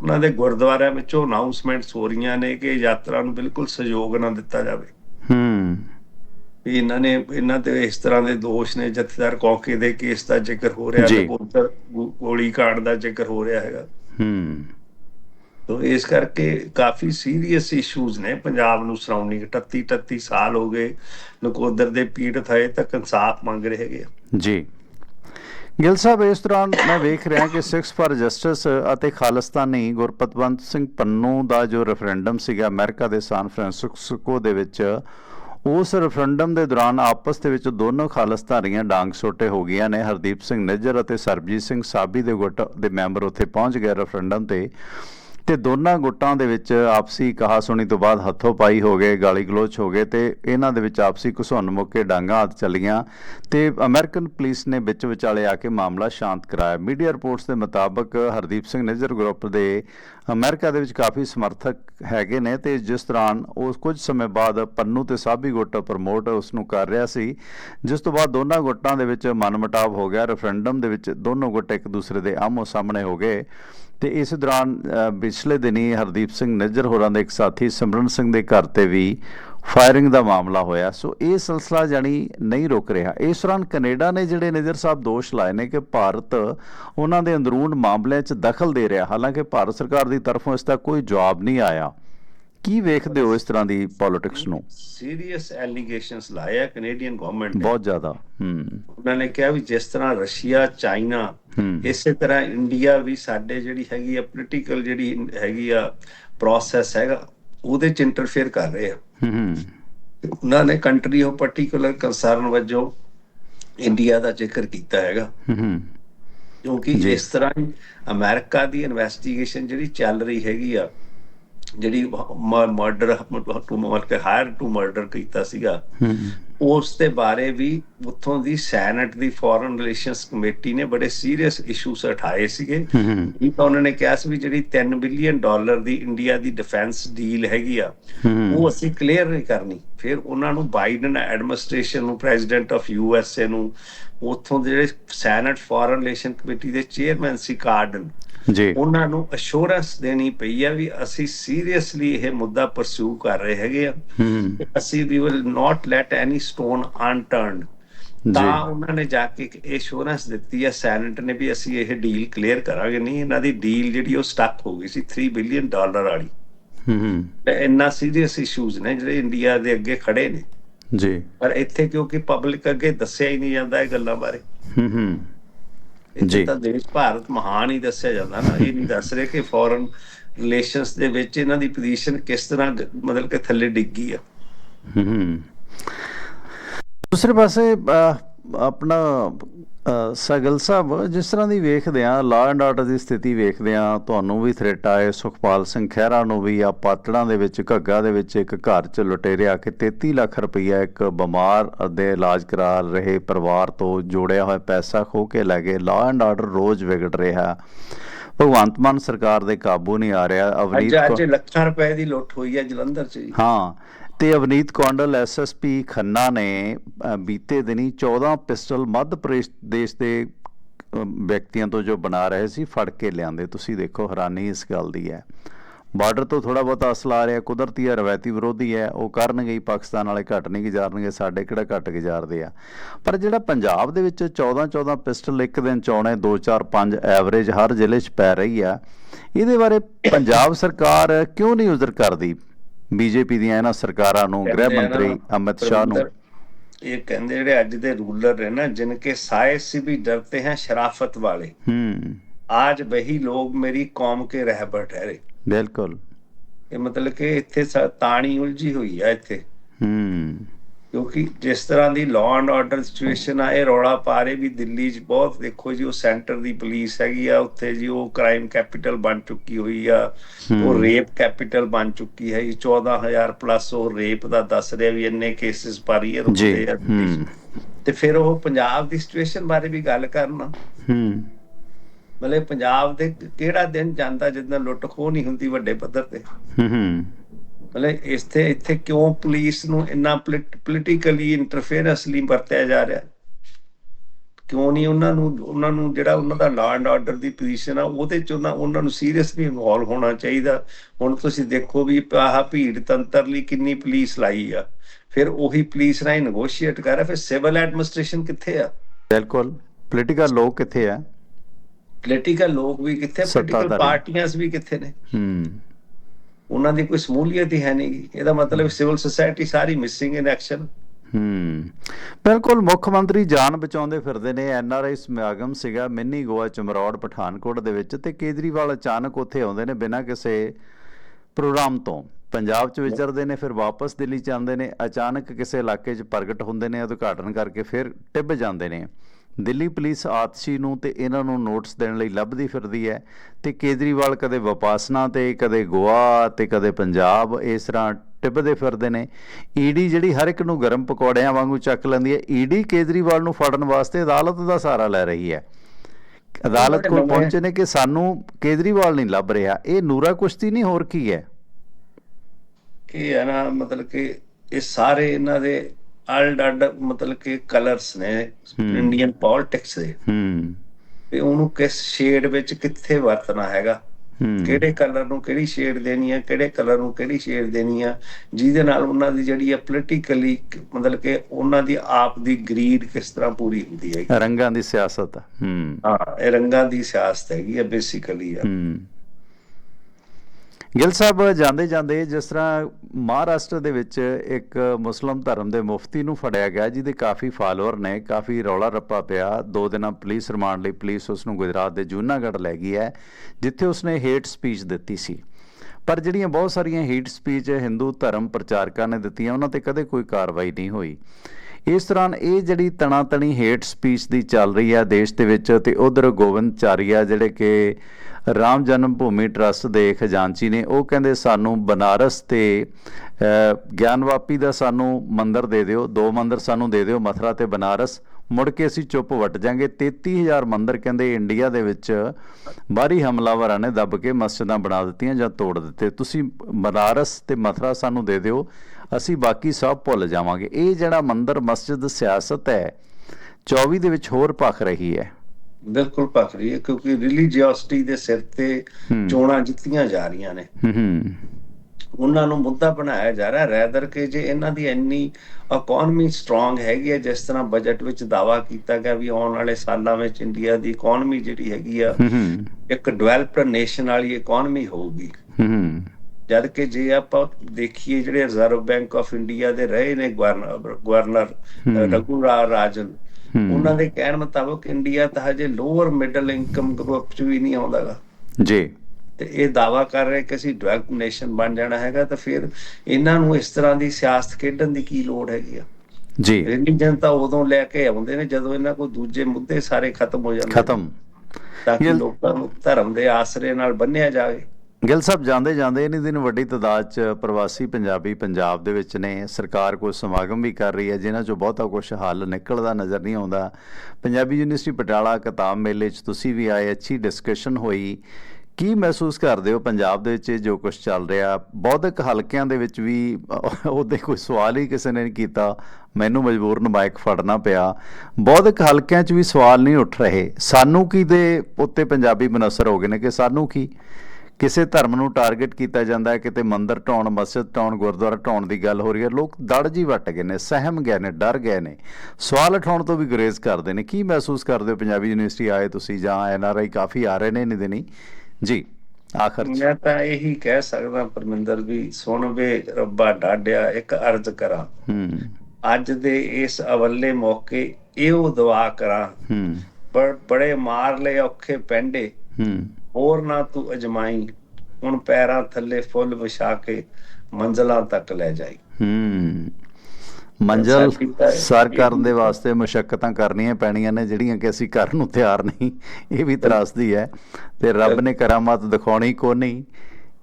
ਉਹਨਾਂ ਦੇ ਗੁਰਦੁਆਰਿਆਂ ਵਿੱਚੋਂ ਅਨਾਉਂਸਮੈਂਟਸ ਹੋ ਰਹੀਆਂ ਨੇ ਕਿ ਯਾਤਰਾ ਨੂੰ ਬਿਲਕੁਲ ਸਹਿਯੋਗ ਨਾ ਦਿੱਤਾ ਜਾਵੇ। ਹੂੰ। ਵੀ ਇਹਨਾਂ ਨੇ ਇਹਨਾਂ ਤੇ ਇਸ ਤਰ੍ਹਾਂ ਦੇ ਦੋਸ਼ ਨੇ ਜਥੇਦਾਰ ਕੌਕੇ ਦੇ ਕੇਸ ਦਾ ਜ਼ਿਕਰ ਹੋ ਰਿਹਾ ਗੋ- ਗੋਲੀ ਕਾਂਡ ਦਾ ਜ਼ਿਕਰ ਹੋ ਰਿਹਾ ਹੈਗਾ। ਹੂੰ। ਤੋ ਇਸ ਕਰਕੇ ਕਾਫੀ ਸੀਰੀਅਸ ਇਸ਼ੂਜ਼ ਨੇ। ਪੰਜਾਬ ਨੂੰ ਸਰਾਊਂਡਿੰਗ 38 38 ਸਾਲ ਹੋ ਗਏ। ਨਕੋਦਰ ਦੇ ਪੀੜਤ ਹਜੇ ਤੱਕ ਇਨਸਾਫ ਮੰਗ ਰਹੇ ਹੈਗੇ ਜੀ। ਗਿਲ ਸਾਹਿਬ, ਇਸ ਦੌਰਾਨ ਮੈਂ ਵੇਖ ਰਿਹਾ ਕਿ ਸਿਕਸ ਫਾਰ ਜਸਟਿਸ ਅਤੇ ਖਾਲਿਸਤਾਨੀ ਗੁਰਪਤਵੰਤ ਸਿੰਘ ਪੰਨੂ ਦਾ ਜੋ ਰੈਫਰੈਂਡਮ ਸੀਗਾ ਅਮਰੀਕਾ ਦੇ ਸਾਨ ਫਰਾਂਸਿਸਕੋ ਦੇ ਵਿੱਚ ਉਸ ਰੈਫਰੈਂਡਮ ਦੇ ਦੌਰਾਨ ਆਪਸ ਦੇ ਵਿੱਚ ਦੋਨੋਂ ਖਾਲਿਸਤਾਨੀਆਂ ਡਾਂਗ ਸੋਟੇ ਹੋ ਗਈਆਂ ਨੇ। ਹਰਦੀਪ ਸਿੰਘ ਨਿੱਜਰ ਅਤੇ ਸਰਬਜੀਤ ਸਿੰਘ ਸਾਬੀ ਦੇ ਗੁੱਟ ਦੇ ਮੈਂਬਰ ਉੱਥੇ ਪਹੁੰਚ ਗਏ ਰੈਫਰੈਂਡਮ ਤੇ। ਤੇ ਦੋਨਾਂ ਗੁੱਟਾਂ ਦੇ ਵਿੱਚ ਆਪਸੀ ਕਹਾ ਸੁਣੀ ਤੋਂ ਬਾਅਦ ਹੱਥੋਂ ਪਾਈ ਹੋ ਗਏ, ਗਾਲੀ ਗਲੋਚ ਹੋ ਗਏ ਤੇ ਇਹਨਾਂ ਦੇ ਵਿੱਚ ਆਪਸੀ ਘੁਸੁੰਨ ਮੁੱਕੇ ਡਾਂਗਾਂ ਹੱਥ ਚੱਲੀਆਂ ਤੇ ਅਮਰੀਕਨ ਪੁਲਿਸ ਨੇ ਵਿੱਚ ਵਿਚਾਲੇ ਆ ਕੇ ਮਾਮਲਾ ਸ਼ਾਂਤ ਕਰਾਇਆ। ਮੀਡੀਆ ਰਿਪੋਰਟਸ ਦੇ ਮੁਤਾਬਕ ਹਰਦੀਪ ਸਿੰਘ ਨਿੱਜਰ ਗਰੁੱਪ ਦੇ ਅਮਰੀਕਾ ਦੇ ਵਿੱਚ ਕਾਫੀ ਸਮਰਥਕ ਹੈਗੇ ਨੇ ਤੇ ਜਿਸ ਦੌਰਾਨ ਉਹ ਕੁਝ ਸਮੇਂ ਬਾਅਦ ਪੰਨੂ ਤੇ ਸਾਬੀ ਗੁੱਟ ਪ੍ਰਮੋਟ ਉਸ ਨੂੰ ਕਰ ਰਿਹਾ ਸੀ। ਜਿਸ ਤੋਂ ਬਾਅਦ ਦੋਨਾਂ ਗੁੱਟਾਂ ਦੇ ਵਿੱਚ ਮਨਮਟਾਵ ਹੋ ਗਿਆ। ਰੈਫਰੈਂਡਮ ਦੇ ਵਿੱਚ ਦੋਨੋਂ ਗੁੱਟ ਇੱਕ ਦੂਸਰੇ ਦੇ ਆਮੋ ਸਾਹਮਣੇ ਹੋ ਗਏ। ਤੇ ਇਸ ਦੌਰਾਨ ਪਿਛਲੇ ਦਿਨੀ ਹਰਦੀਪ ਸਿੰਘ ਨਿੱਜਰ ਹੋਰਾਂ ਦੇ ਇੱਕ ਸਾਥੀ ਸਿਮਰਨ ਸਿੰਘ ਦੇ ਘਰ ਤੇ ਵੀ ਫਾਇਰਿੰਗ ਦਾ ਮਾਮਲਾ ਹੋਇਆ। ਸੋ ਇਹ ਸਿਲਸਿਲਾ ਜਾਣੀ ਨਹੀਂ ਰੁਕ ਰਿਹਾ। ਇਸ ਦੌਰਾਨ ਕੈਨੇਡਾ ਨੇ ਜਿਹੜੇ ਨਿੱਜਰ ਸਾਹਿਬ ਦੋਸ਼ ਲਾਏ ਨੇ ਕਿ ਭਾਰਤ ਉਹਨਾਂ ਦੇ ਅੰਦਰੂਨ ਮਾਮਲਿਆਂ 'ਚ ਦਖਲ ਦੇ ਰਿਹਾ। ਹਾਲਾਂਕਿ ਭਾਰਤ ਸਰਕਾਰ ਦੀ ਤਰਫੋਂ ਇਸ ਦਾ ਕੋਈ ਜਵਾਬ ਨਹੀਂ ਆਇਆ। ਕੀ ਵੇਖਦੇ ਹੋ ਇਸ ਤਰ੍ਹਾਂ ਦੀ ਪੋਲਿਟਿਕਸ ਨੂੰ? ਸੀਰੀਅਸ ਐਲੀਗੇਸ਼ਨਸ ਲਾਇਆ ਕੈਨੇਡੀਅਨ ਗਵਰਨਮੈਂਟ ਨੇ। ਬਹੁਤ ਜ਼ਿਆਦਾ ਹੂੰ। ਉਹਨਾਂ ਨੇ ਕਿਹਾ ਵੀ ਜਿਸ ਤਰ੍ਹਾਂ ਰਸ਼ੀਆ ਚਾਈਨਾ ਇਸੇ ਤਰ੍ਹਾਂ ਇੰਡੀਆ ਵੀ ਸਾਡੇ ਜਿਹੜੀ ਹੈਗੀ ਆ ਪੋਲੀਟੀਕਲ ਜਿਹੜੀ ਹੈਗੀ ਆ ਪ੍ਰੋਸੈਸ ਹੈਗਾ ਉਹਦੇ ਚ ਇੰਟਰਫੇਅਰ ਕਰ ਰਹੇ ਆ। ਹੂੰ ਉਹਨਾਂ ਨੇ ਕੰਟਰੀ ਆਫ ਪਾਰਟਿਕੂਲਰ ਕੰਸਰਨ ਵਜੋਂ ਇੰਡੀਆ ਦਾ ਜ਼ਿਕਰ ਕੀਤਾ ਹੈਗਾ। ਹੂੰ ਕਿਉਂਕਿ। ਇਸ ਤਰ੍ਹਾਂ ਅਮਰੀਕਾ ਦੀ ਇਨਵੈਸਟੀਗੇਸ਼ਨ ਜਿਹੜੀ ਚੱਲ ਰਹੀ ਹੈਗੀ ਆ ਜਿਹੜੀ murder to murder hire to murder ਕੀਤਾ ਸੀਗਾ ਉਸ ਦੇ ਬਾਰੇ ਵੀ ਉੱਥੋਂ ਦੀ ਸੈਨੇਟ ਦੀ ਫੋਰਨ ਰਿਲੇਸ਼ਨਸ ਕਮੇਟੀ ਨੇ ਬੜੇ ਸੀਰੀਅਸ ਇਸ਼ੂਸ ਉਠਾਏ ਸੀਗੇ। ਇਹ ਤਾਂ ਉਹਨਾਂ ਨੇ ਕਿਹਾ ਸੀ ਵੀ ਜਿਹੜੀ 3 ਬਿਲੀਅਨ ਡਾਲਰ ਦੀ ਇੰਡੀਆ ਦੀ ਡਿਫੈਂਸ ਡੀਲ ਹੈਗੀ ਆ ਉਹ ਅਸੀਂ ਕਲੀਅਰ ਨਹੀਂ ਕਰਨੀ। ਫਿਰ ਉਹਨਾਂ ਨੂੰ ਬਾਈਡਨ ਐਡਮਿਨਿਸਟ੍ਰੇਸ਼ਨ ਨੂੰ president of U S A ਨੂੰ ਉੱਥੋਂ ਦੇ ਜਿਹੜੇ ਸੈਨੇਟ ਫੋਰਨ ਰਿਲੇਸ਼ਨ ਕਮੇਟੀ ਦੇ ਚੇਅਰਮੈਨ ਸੀ ਕਾਰਡਨ ਜੀ। ਉਹਨਾਂ ਨੂੰ ਅਸ਼ੋਰੈਂਸ ਦੇਣੀ ਪਈ ਆ ਵੀ ਅਸੀਂ ਸੀਰੀਅਸਲੀ ਇਹ ਮੁੱਦਾ ਪਰਸੂ ਕਰ ਰਹੇ ਹੈਗੇ ਆ। ਅਸੀਂ ਵੀ will not let any stone unturned ਤਾਂ ਉਹਨਾਂ ਨੇ ਜਾ ਕੇ ਇੱਕ ਐਸ਼ੋਰੈਂਸ ਦਿੱਤੀ ਹੈ ਸੈਨੇਟ ਨੇ ਵੀ ਅਸੀਂ ਇਹ ਡੀਲ ਕਲੀਅਰ ਕਰਾਂਗੇ। ਨਹੀਂ ਇਹਨਾਂ ਦੀ ਡੀਲ ਜਿਹੜੀ ਉਹ ਸਟਕ ਹੋ ਗਈ ਸੀ 3 ਬਿਲੀਅਨ ਡਾਲਰ ਵਾਲੀ। ਹੂੰ ਇੰਨਾ ਸੀਰੀਅਸ ਇਸ਼ੂਜ਼ ਨੇ ਜਿਹੜੇ ਇੰਡੀਆ ਦੇ ਅੱਗੇ ਖੜੇ ਨੇ। ਜੀ। ਪਰ ਇੱਥੇ ਕਿਉਂਕਿ ਪਬਲਿਕ ਅੱਗੇ ਦੱਸਿਆ ਹੀ ਨਹੀਂ ਜਾਂਦਾ ਇਹ ਗੱਲਾਂ ਬਾਰੇ। ਹੂੰ ਹੂੰ। ਜੀ। ਤਾਂ ਦੇਸ਼ ਭਾਰਤ ਮਹਾਨ ਹੀ ਦੱਸਿਆ ਜਾਂਦਾ ਨਾ। ਇਹ ਨਹੀਂ ਦੱਸ ਰਹੇ ਕਿ ਫੋਰਨ ਰਿਲੇਸ਼ਨਸ ਦੇ ਵਿੱਚ ਇਹਨਾਂ ਦੀ ਪੋਜੀਸ਼ਨ ਕਿਸ ਤਰ੍ਹਾਂ ਮਤਲਬ ਕਿ ਥੱਲੇ ਡਿੱਗੀ ਆ। ਹੂੰ ਦੂਸਰੇ ਪਾਸੇ ਆਪਣਾ ਸਗਲ ਸਾਹਿਬ ਜਿਸ ਤਰ੍ਹਾਂ ਦੀ ਵੇਖਦੇ ਆ ਲਾਅ ਐਂਡ ਆਰਡਰ ਦੀ ਸਥਿਤੀ ਵੇਖਦੇ ਆ ਤੁਹਾਨੂੰ ਵੀ ਥ੍ਰੈਟ ਆਏ ਸੁਖਪਾਲ ਸਿੰਘ ਖਹਿਰਾ ਨੂੰ ਵੀ ਆ ਪਾਤੜਾਂ ਦੇ ਵਿੱਚ ਘੱਗਾ ਦੇ ਵਿੱਚ ਇੱਕ ਘਰ 'ਚ ਲੁਟੇਰੇ ਆ ਕੇ 33 ਲੱਖ ਰੁਪਈਆ ਇੱਕ ਬਿਮਾਰ ਦੇ ਇਲਾਜ ਕਰਾ ਰਹੇ ਪਰਿਵਾਰ ਤੋਂ ਜੋੜਿਆ ਹੋਇਆ ਪੈਸਾ ਖੋ ਕੇ ਲੈ ਗਏ ਲਾਅ ਐਂਡ ਆਰਡਰ ਰੋਜ਼ ਵਿਗੜ ਰਿਹਾ। ਭਗਵੰਤ ਮਾਨ ਸਰਕਾਰ ਦੇ ਕਾਬੂ ਨਹੀਂ ਆ ਰਿਹਾ ਅਵਨੀਤ ਅੱਜ ਕੌ- ਲੱਖਾਂ ਰੁਪਏ ਦੀ ਲੁੱਟ ਹੋਈ ਹੈ ਜਲੰਧਰ 'ਚ ਹਾਂ ਤੇ ਅਵਨੀਤ ਕੌਂਡਲ ਐਸਐਸਪੀ ਖੰਨਾ ਨੇ ਬੀਤੇ ਦਿਨੀ 14 ਪਿਸਟਲ ਮੱਧ ਪ੍ਰਦੇਸ਼ ਦੇ ਵਿਅਕਤੀਆਂ ਤੋਂ ਜੋ ਬਣਾ ਰਹੇ ਸੀ, ਫੜ ਕੇ ਲਿਆਂਦੇ। ਤੁਸੀਂ ਦੇਖੋ ਹੈਰਾਨੀ ਇਸ ਗੱਲ ਦੀ ਹੈ। ਬਾਰਡਰ ਤੋਂ ਥੋੜਾ ਬਹੁਤਾ ਅਸਲਾ ਆ ਰਿਹਾ, ਕੁਦਰਤੀ ਹੈ ਰਵਾਇਤੀ ਵਿਰੋਧੀ ਹੈ, ਉਹ ਕਰਨਗੇ ਹੀ, ਪਾਕਿਸਤਾਨ ਵਾਲੇ ਘੱਟ ਨਹੀਂ ਗੁਜ਼ਾਰਨਗੇ, ਸਾਡੇ ਕਿਹੜਾ ਘੱਟ ਗੁਜ਼ਾਰਦੇ ਆ। ਪਰ ਜਿਹੜਾ ਪੰਜਾਬ ਦੇ ਵਿੱਚ 14 14 ਪਿਸਟਲ ਇੱਕ ਦਿਨ ਚੌਣੇ 2 4 5 ਐਵਰੇਜ ਹਰ ਜ਼ਿਲ੍ਹੇ 'ਚ ਪੈ ਰਹੀ ਆ, ਇਹਦੇ ਬਾਰੇ ਪੰਜਾਬ ਸਰਕਾਰ ਕਿਉਂ ਨਹੀਂ ਉਜ਼ਰ ਕਰਦੀ? ਬੀਜੇਪੀ ਦੀਆਂ ਇਹਨਾਂ ਸਰਕਾਰਾਂ ਨੂੰ ਗ੍ਰਹਿ ਕਹਿੰਦੇ ਆ ਨਾ, ਮੰਤਰੀ ਅਮਿਤ ਸ਼ਾਹ ਨੂੰ ਪ੍ਰਵਿੰਦਰ, ਇਹ ਕਹਿੰਦੇ ਜਿਹੜੇ ਅੱਜ ਦੇ ਰੂਲਰ ਹੈ ਨਾ ਜਿਨਕੇ ਸਾਏ से भी डरते हैं शराफत वाले ਹੂੰ आज वही लोग मेरी कौम के रहबर ठहरे ਬਿਲਕੁਲ ਇਹ ਮਤਲਬ ਕਿ ਇੱਥੇ ਸ- ਤਾਣੀ ਉਲਝੀ ਹੋਈ ਹੈ ਇੱਥੇ ਹੂੰ ਕਿਉਂਕਿ ਜਿਸ ਤਰ੍ਹਾਂ ਦੀ ਲਾਅ ਐਂਡ ਆਰਡਰ ਸਿਚੁਏਸ਼ਨ ਆ ਇਹ ਰੌਲਾ ਪਾ ਰਹੇ ਵੀ ਦਿੱਲੀ 'ਚ ਬਹੁਤ ਦੇਖੋ ਜੀ ਉਹ ਸੈਂਟਰ ਦੀ ਪੁਲਿਸ ਹੈਗੀ ਆ ਉੱਥੇ ਜੀ ਉਹ ਕ੍ਰਾਈਮ ਕੈਪੀਟਲ ਬਣ ਚੁੱਕੀ ਹੋਈ ਆ ਉਹ। ਰੇਪ ਕੈਪੀਟਲ ਬਣ ਚੁੱਕੀ ਹੈ ਜੀ 14000 ਪਲੱਸ ਉਹ ਰੇਪ ਦਾ ਦੱਸ ਰਿਹਾ ਵੀ ਇੰਨੇ ਕੇਸਿਸ ਪਰ ਈਅਰ ਹੁੰਦੇ ਆ ਤੇ ਫਿਰ ਉਹ ਪੰਜਾਬ ਦੀ ਸਿਚੁਏਸ਼ਨ ਬਾਰੇ ਵੀ ਗੱਲ ਕਰਨਾ। ਹੂੰ। ਮਤਲਬ ਪੰਜਾਬ ਦੇ ਕਿਹੜਾ ਦਿਨ ਜਾਂਦਾ ਜਿੱਦਾਂ ਲੁੱਟ ਖੋਹ ਨਹੀਂ ਹੁੰਦੀ ਵੱਡੇ ਪੱਧਰ ਤੇ? ਹੂੰ ਹੂੰ। ਮਤਲਬ ਇੱਥੇ ਇੱਥੇ ਕਿਉਂ ਪੁਲਿਸ ਨੂੰ ਇੰਨਾ ਪੋਲੀਟੀਕਲੀ ਇੰਟਰਫੇਰੈਂਸ ਲਈ ਵਰਤਿਆ ਜਾ ਰਿਹਾ? ਕਿਉਂ ਨਹੀਂ ਉਹਨਾਂ ਨੂੰ ਉਹਨਾਂ ਨੂੰ ਜਿਹੜਾ ਉਹਨਾਂ ਦਾ ਲਾਅ ਐਂਡ ਆਰਡਰ ਦੀ ਪੋਜੀਸ਼ਨ ਆ ਉਹਦੇ ਚ ਉਹਨਾਂ ਉਹਨਾਂ ਨੂੰ ਸੀਰੀਅਸਲੀ ਇਨਵੋਲਵ ਹੋਣਾ ਚਾਹੀਦਾ। ਹੁਣ ਤੁਸੀਂ ਦੇਖੋ ਵੀ ਆਹ ਭੀੜ ਤੰਤਰ ਲਈ ਕਿੰਨੀ ਪੁਲਿਸ ਲਾਈ ਆ। ਫਿਰ ਉਹੀ ਪੁਲਿਸ ਨਾਲ ਨੈਗੋਸ਼ੀਏਟ ਕਰ ਰਿਹਾ ਫਿਰ ਸਿਵਲ ਐਡਮਿਨਿਸਟ੍ਰੇਸ਼ਨ ਕਿੱਥੇ ਆ? ਬਿਲਕੁਲ। ਪੋਲੀਟੀਕਲ ਲੋਕ ਕਿੱਥੇ ਆ? ਪੋਲੀਟੀਕਲ ਲੋਕ ਵੀ ਕਿੱਥੇ ਪੋਲੀਟੀਕਲ। ਪਾਰਟੀਆਂ ਵੀ ਕਿੱਥੇ ਨੇ? ਹੂੰ। ਉਹਨਾਂ ਦੀ ਕੋਈ ਸਮੂਲੀਅਤ ਹੀ ਹੈ ਨਹੀਂ। ਇਹਦਾ ਮਤਲਬ ਸਿਵਲ ਸੁਸਾਇਟੀ ਸਾਰੀ ਮਿਸਿੰਗ ਇਨ ਐਕਸ਼ਨ ਹੂੰ। ਬਿਲਕੁਲ ਮੁੱਖ ਮੰਤਰੀ ਜਾਨ ਬਚਾਉਂਦੇ ਫਿਰਦੇ ਨੇ। ਐਨਆਰਆਈ ਸਮਾਗਮ ਸੀਗਾ ਮਿੰਨੀ ਗੋਆ ਚਮਰੌੜ ਪਠਾਨਕੋਟ ਦੇ ਵਿੱਚ ਤੇ ਕੇਜਰੀਵਾਲ ਅਚਾਨਕ ਉੱਥੇ ਆਉਂਦੇ ਨੇ ਬਿਨਾਂ ਕਿਸੇ ਪ੍ਰੋਗਰਾਮ ਤੋਂ। ਪੰਜਾਬ 'ਚ ਵਿਚਰਦੇ ਨੇ ਫਿਰ ਵਾਪਸ ਦਿੱਲੀ 'ਚ ਆਉਂਦੇ ਨੇ। ਅਚਾਨਕ ਕਿਸੇ ਇਲਾਕੇ 'ਚ ਪ੍ਰਗਟ ਹੁੰਦੇ ਨੇ ਉਦਘਾਟਨ ਕਰਕੇ ਫਿਰ ਟਿੱਬ ਜਾਂਦੇ ਨੇ। ਦਿੱਲੀ ਪੁਲਿਸ ਆਤਸ਼ੀ ਨੂੰ ਤੇ ਇਹਨਾਂ ਨੂੰ ਨੋਟਿਸ ਦੇਣ ਲਈ ਲੱਭਦੀ ਫਿਰਦੀ ਹੈ ਤੇ ਕੇਜਰੀਵਾਲ ਕਦੇ ਵਿਪਾਸਨਾ ਤੇ ਕਦੇ ਗੋਆ ਤੇ ਕਦੇ ਪੰਜਾਬ ਇਸ ਤਰ੍ਹਾਂ ਟਿੱਬਦੇ ਫਿਰਦੇ ਨੇ। ਈਡੀ ਜਿਹੜੀ ਹਰ ਇੱਕ ਨੂੰ ਗਰਮ ਪਕੌੜਿਆਂ ਵਾਂਗੂ ਚੱਕ ਲੈਂਦੀ ਹੈ। ਈਡੀ ਕੇਜਰੀਵਾਲ ਨੂੰ ਫੜਨ ਵਾਸਤੇ ਅਦਾਲਤ ਦਾ ਸਹਾਰਾ ਲੈ ਰਹੀ ਹੈ। ਅਦਾਲਤ ਕੋਲ ਪਹੁੰਚੇ ਨੇ ਕਿ ਸਾਨੂੰ ਕੇਜਰੀਵਾਲ ਨਹੀਂ ਲੱਭ ਰਿਹਾ। ਇਹ ਨੂਰਾ ਕੁਸ਼ਤੀ ਨਹੀਂ ਹੋਰ ਕੀ ਹੈ? ਇਹ ਹੈ ਨਾ ਮਤਲਬ ਕਿ ਇਹ ਸਾਰੇ ਇਹਨਾਂ ਦੇ ਅਲਡ ਅਲਡ ਮਤਲਬ ਕਿ ਕਲਰਸ ਨੇ। ਇੰਡੀਅਨ ਪੋਲਿਟਿਕਸ ਦੇ। ਹੂੰ। ਵੀ ਉਹਨੂੰ ਕਿਸ ਸ਼ੇਡ ਵਿੱਚ ਕਿੱਥੇ ਵਰਤਣਾ ਹੈਗਾ? ਕਿਹੜੇ ਕਲਰ ਨੂੰ ਕਿਹੜੀ ਸ਼ੇਡ ਦੇਣੀ ਹੈ ਕਿਹੜੇ ਕਲਰ ਨੂੰ ਕਿਹੜੀ ਸ਼ੇਡ ਦੇਣੀ ਆ? ਜਿਹਦੇ ਨਾਲ ਉਹਨਾਂ ਦੀ ਜਿਹੜੀ ਹੈ ਪੋਲੀਟੀਕਲੀ ਮਤਲਬ ਕਿ ਉਹਨਾਂ ਦੀ ਆਪ ਦੀ ਗਰੀਡ ਕਿਸ ਤਰ੍ਹਾਂ ਪੂਰੀ ਹੁੰਦੀ ਹੈ ਰੰਗਾਂ ਦੀ ਸਿਆਸਤ ਹੂੰ। ਹਾਂ ਇਹ ਰੰਗਾਂ ਦੀ ਸਿਆਸਤ ਹੈਗੀ ਹੈ ਬੇਸਿਕਲੀ ਆ। ਹੂੰ। ਗਿੱਲ ਸਾਹਿਬ, ਜਾਂਦੇ ਜਾਂਦੇ ਜਿਸ ਤਰ੍ਹਾਂ ਮਹਾਰਾਸ਼ਟਰ ਦੇ ਵਿੱਚ ਇੱਕ ਮੁਸਲਮ ਧਰਮ ਦੇ ਮੁਫਤੀ ਨੂੰ ਫੜਿਆ ਗਿਆ, ਜਿਹਦੇ ਕਾਫੀ ਫਾਲੋਅਰ ਨੇ, ਕਾਫੀ ਰੌਲਾ ਰੱਪਾ ਪਿਆ। ਦੋ ਦਿਨਾਂ ਪੁਲਿਸ ਰਿਮਾਂਡ ਲਈ ਪੁਲਿਸ ਉਸ ਨੂੰ ਗੁਜਰਾਤ ਦੇ ਜੂਨਾਗੜ੍ਹ ਲੈ ਗਈ ਹੈ, ਜਿੱਥੇ ਉਸਨੇ ਹੇਟ ਸਪੀਚ ਦਿੱਤੀ ਸੀ। ਪਰ ਜਿਹੜੀਆਂ ਬਹੁਤ ਸਾਰੀਆਂ ਹੇਟ ਸਪੀਚ ਹਿੰਦੂ ਧਰਮ ਪ੍ਰਚਾਰਕਾਂ ਨੇ ਦਿੱਤੀਆਂ, ਉਹਨਾਂ ਤੇ ਕਦੇ ਕੋਈ ਕਾਰਵਾਈ ਨਹੀਂ ਹੋਈ। ਇਸ ਦੌਰਾਨ ਇਹ ਜਿਹੜੀ ਤਣਾਤਣੀ ਹੇਟ ਸਪੀਚ ਦੀ ਚੱਲ ਰਹੀ ਹੈ ਦੇਸ਼ ਦੇ ਵਿੱਚ ਤੇ ਉਧਰ ਗੋਬਿੰਦ ਚਾਰੀਆ ਜਿਹੜੇ ਕਿ ਰਾਮ ਜਨਮ ਭੂਮੀ ਟਰਸਟ ਦੇ ਖਜ਼ਾਨਚੀ ਨੇ ਉਹ ਕਹਿੰਦੇ ਸਾਨੂੰ ਬਨਾਰਸ ਤੇ ਅ, ਗਿਆਨਵਾਪੀ ਦਾ ਸਾਨੂੰ ਮੰਦਿਰ ਦੇ ਦਿਓ ਦੋ ਮੰਦਿਰ ਸਾਨੂੰ ਦੇ ਦਿਓ ਮਥੁਰਾ ਤੇ ਬਨਾਰਸ ਮੁੜ ਕੇ ਅਸੀਂ ਚੁੱਪ ਵਟ ਜਾਾਂਗੇ। 33000 ਮੰਦਿਰ ਕਹਿੰਦੇ ਇੰਡੀਆ ਦੇ ਵਿੱਚ ਬਾਹਰੀ ਹਮਲਾਵਰਾਂ ਨੇ ਦੱਬ ਕੇ ਮਸਜਿਦਾਂ ਬਣਾ ਦਿੱਤੀਆਂ ਜਾਂ ਤੋੜ ਦਿੱਤੇ। ਤੁਸੀਂ ਬਨਾਰਸ ਤੇ ਮਥੁਰਾ ਸਾਨੂੰ ਦੇ ਦਿਓ ਅਸੀਂ ਬਾਕੀ ਸਭ ਭੁੱਲ ਜਾਵਾਂਗੇ। ਇਹ ਜਿਹੜਾ ਮੰਦਿਰ ਮਸਜਿਦ ਸਿਆਸਤ ਹੈ 24 ਦੇ ਵਿੱਚ ਹੋਰ ਭਖ ਰਹੀ ਹੈ। ਬਿਲਕੁਲ ਭਖ ਰਹੀ ਹੈ ਕਿਉਂਕਿ ਰਿਲੀਜੀਓਸਿਟੀ ਦੇ ਸਿਰ ਤੇ। ਚੋਣਾਂ ਜਿੱਤੀਆਂ ਜਾ ਰਹੀਆਂ ਨੇ। ਹੂੰ ਹੂੰ। ਉਹਨਾਂ ਨੂੰ ਮੁੱਦਾ ਬਣਾਇਆ ਜਾ ਰਿਹਾ ਰੈਦਰ ਕਿ ਜੇ ਇਹਨਾਂ ਦੀ ਇੰਨੀ ਇਕਨੋਮੀ ਸਟਰੋਂਗ ਹੈਗੀ ਹੈ ਜਿਸ ਤਰ੍ਹਾਂ ਬਜਟ ਵਿੱਚ ਦਾਵਾ ਕੀਤਾ ਗਿਆ ਵੀ ਆਉਣ ਵਾਲੇ ਸਾਲਾਂ ਵਿੱਚ ਇੰਡੀਆ ਦੀ ਇਕਨੋਮੀ ਜਿਹੜੀ ਹੈਗੀ ਆ ਇੱਕ ਡਿਵੈਲਪਡ ਨੇਸ਼ਨ ਵਾਲੀ ਇਕਨੋਮੀ ਹੋਊਗੀ। ਹੂੰ। ਜਦ ਕਿ ਜੇ ਆਪਾਂ ਦੇਖੀਏ ਜਿਹੜੇ ਰਿਜ਼ਰਵ ਬੈਂਕ ਆਫ ਇੰਡੀਆ ਦੇ ਰਹੇ ਨੇ ਗਵਰਨਰ ਗਵਰਨਰ ਹੂੰ। ਰਘੂ ਰਾ- ਰਾਜਨ। ਉਹਨਾਂ ਦੇ ਕਹਿਣ ਮੁਤਾਬਕ ਇੰਡੀਆ ਤਾਂ ਹਜੇ ਲੋਅਰ ਮਿਡਲ ਇਨਕਮ ਗਰੁੱਪ ਚ ਵੀ ਨਹੀਂ ਆਉਂਦਾਗਾ ਜੀ। ਤੇ ਇਹ ਦਾਵਾ ਕਰ ਰਹੇ ਕਿ ਅਸੀਂ ਡਿਵੈਲਪ ਨੇਸ਼ਨ ਬਣ ਜਾਣਾ ਹੈਗਾ ਤਾਂ ਫਿਰ ਇਹਨਾਂ ਨੂੰ ਇਸ ਤਰ੍ਹਾਂ ਦੀ ਸਿਆਸਤ ਖੇਡਣ ਦੀ ਕੀ ਲੋੜ ਹੈਗੀ ਆ? ਜੀ। ਰਿਲੀਜਨ ਤਾਂ ਉਦੋਂ ਲੈ ਕੇ ਆਉਂਦੇ ਨੇ ਜਦੋਂ ਇਹਨਾਂ ਕੋਲ ਦੂਜੇ ਮੁੱਦੇ ਸਾਰੇ ਖਤਮ ਹੋ ਜਾਂਦੇ ਖਤਮ। ਤਾਂ ਕਿ ਲੋਕਾਂ ਨੂੰ ਧਰਮ ਦੇ ਆਸਰੇ ਨਾਲ ਬੰਨਿਆ ਜਾਵੇ। ਗਿੱਲ ਸਾਹਿਬ, ਜਾਂਦੇ ਜਾਂਦੇ ਇਨੀ ਦਿਨ ਵੱਡੀ ਤਾਦਾਦ ਚ ਪ੍ਰਵਾਸੀ ਪੰਜਾਬੀ ਪੰਜਾਬ ਦੇ ਵਿੱਚ ਨੇ। ਸਰਕਾਰ ਕੋਈ ਸਮਾਗਮ ਵੀ ਕਰ ਰਹੀ ਹੈ, ਜਿਨ੍ਹਾਂ ਚੋਂ ਬਹੁਤਾ ਕੁਝ ਹੱਲ ਨਿਕਲਦਾ ਨਜ਼ਰ ਨਹੀਂ ਆਉਂਦਾ। ਪੰਜਾਬੀ ਯੂਨੀਵਰਸਿਟੀ ਪਟਿਆਲਾ ਕਿਤਾਬ ਮੇਲੇ 'ਚ ਤੁਸੀਂ ਵੀ ਆਏ, ਅੱਛੀ ਡਿਸਕਸ਼ਨ ਹੋਈ। ਕੀ ਮਹਿਸੂਸ ਕਰਦੇ ਹੋ ਪੰਜਾਬ ਦੇ ਵਿੱਚ ਜੋ ਕੁਝ ਚੱਲ ਰਿਹਾ? ਬੌਧਿਕ ਹਲਕਿਆਂ ਦੇ ਵਿੱਚ ਵੀ ਉਹਦੇ ਕੋਈ ਸਵਾਲ ਹੀ ਕਿਸੇ ਨੇ ਨਹੀਂ ਕੀਤਾ। ਮੈਨੂੰ ਮਜਬੂਰਨ ਮਾਈਕ ਫੜਨਾ ਪਿਆ। ਬੌਧਿਕ ਹਲਕਿਆਂ 'ਚ ਵੀ ਸਵਾਲ ਨਹੀਂ ਉੱਠ ਰਹੇ। ਸਾਨੂੰ ਕੀ ਦੇ ਉੱਤੇ ਪੰਜਾਬੀ ਮਨਸਰ ਹੋ ਗਏ ਨੇ ਕਿ ਸਾਨੂੰ ਕੀ? ਕਿਸੇ ਧਰਮ ਨੂੰ ਟਾਰਗੇਟ ਕੀਤਾ ਜਾਂਦਾ ਹੈ ਕਿਤੇ ਮੰਦਿਰ ਢਾਉਣ ਮਸਜਿਦ ਢਾਉਣ ਗੁਰਦੁਆਰਾ ਢਾਉਣ ਦੀ ਗੱਲ ਹੋ ਰਹੀ ਹੈ। ਲੋਕ ਦੜ ਜੀ ਵੱਟ ਗਏ ਨੇ ਸਹਿਮ ਗਏ ਨੇ ਡਰ ਗਏ ਨੇ। ਸਵਾਲ ਉਠਾਉਣ ਤੋਂ ਵੀ ਗੁਰੇਜ਼ ਕਰਦੇ ਨੇ। ਕੀ ਮਹਿਸੂਸ ਕਰਦੇ ਹੋ ਪੰਜਾਬੀ ਯੂਨੀਵਰਸਿਟੀ ਆਏ ਤੁਸੀਂ ਜਾਂ ਐਨ ਆਰ ਆਈ ਕਾਫੀ ਆ ਰਹੇ ਨੇ ਨਹੀਂ ਦਿਨੀ? ਜੀ ਆਖਰ ਮੈਂ ਤਾਂ ਇਹੀ ਕਹਿ ਸਕਦਾ ਪਰਮਿੰਦਰ ਵੀ ਸੁਣ ਵੇ ਰੱਬਾ ਡਾਡਿਆ ਇੱਕ ਅਰਜ਼ ਕਰਾਂ। ਹੂੰ। ਅੱਜ ਦੇ ਇਸ ਅਵੱਲੇ ਮੌਕੇ ਇਹੋ ਦੁਆ ਕਰਾਂ। ਹੂੰ। ਬੜ ਬੜੇ ਮਾਰ ਲਏ ਔਖੇ ਪੈਂਡੇ। ਹੂੰ। ਹੋਰ ਨਾ ਤੂੰ ਅਜਮਾਈ ਹੁਣ ਪੈਰਾਂ ਥੱਲੇ ਫੁੱਲ ਵਿਛਾ ਕੇ ਮੰਜ਼ਲਾਂ ਤੱਕ ਲੈ ਜਾਈ। ਹੂੰ। ਮੰਜ਼ਲ ਸਰ ਕਰਨ ਦੇ ਵਾਸਤੇ ਮੁਸ਼ਕਲਾਂ ਕਰਨੀਆਂ ਪੈਣੀਆਂ ਨੇ ਜਿਹੜੀਆਂ ਕਿ ਅਸੀਂ ਕਰਨ ਨੂੰ ਤਿਆਰ ਨਹੀਂ। ਇਹ ਵੀ ਤਰਾਸਦੀ ਹੈ। ਤੇ ਰੱਬ ਨੇ ਕਰਾਮਾਤ ਦਿਖਾਉਣੀ ਕੋ ਨਹੀਂ?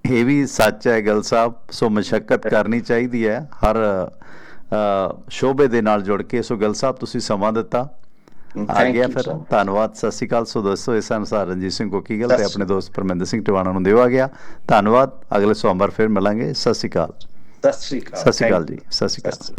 ਇਹ ਵੀ ਸੱਚ ਹੈ ਗੱਲ ਸਾਹਿਬ। ਸੋ ਮੁਸ਼ਕਲ ਕਰਨੀ ਚਾਹੀਦੀ ਹੈ ਹਰ ਸ਼ੋਬੇ ਦੇ ਨਾਲ ਜੁੜ ਕੇ। ਸੋ ਗੱਲ ਸਾਹਿਬ ਤੁਸੀਂ ਸਮਾਂ ਦਿੱਤਾ। ਆ ਗਿਆ ਫਿਰ. ਧੰਨਵਾਦ ਸਤਿ ਸ਼੍ਰੀ ਅਕਾਲ। ਸੋ ਦੋਸਤੋ ਇਸ ਅਨੁਸਾਰ ਰਣਜੀਤ ਸਿੰਘ ਕੋਕੀ ਗੱਲ ਸਤਿ ਤੇ ਆਪਣੇ ਦੋਸਤ ਪਰਮਿੰਦਰ ਸਿੰਘ ਟਿਵਾਣਾ ਨੂੰ ਦਿਵਾ ਗਿਆ। ਧੰਨਵਾਦ ਅਗਲੇ ਸੋਮਵਾਰ ਫਿਰ ਮਿਲਾਂਗੇ। ਸਤਿ ਸ਼੍ਰੀ ਅਕਾਲ। ਸਤਿ ਸ੍ਰੀ ਅਕਾਲ। ਸਤਿ ਸ਼੍ਰੀ ਅਕਾਲ. ਜੀ ਸਤਿ ਸ਼੍ਰੀ ਅਕਾਲ।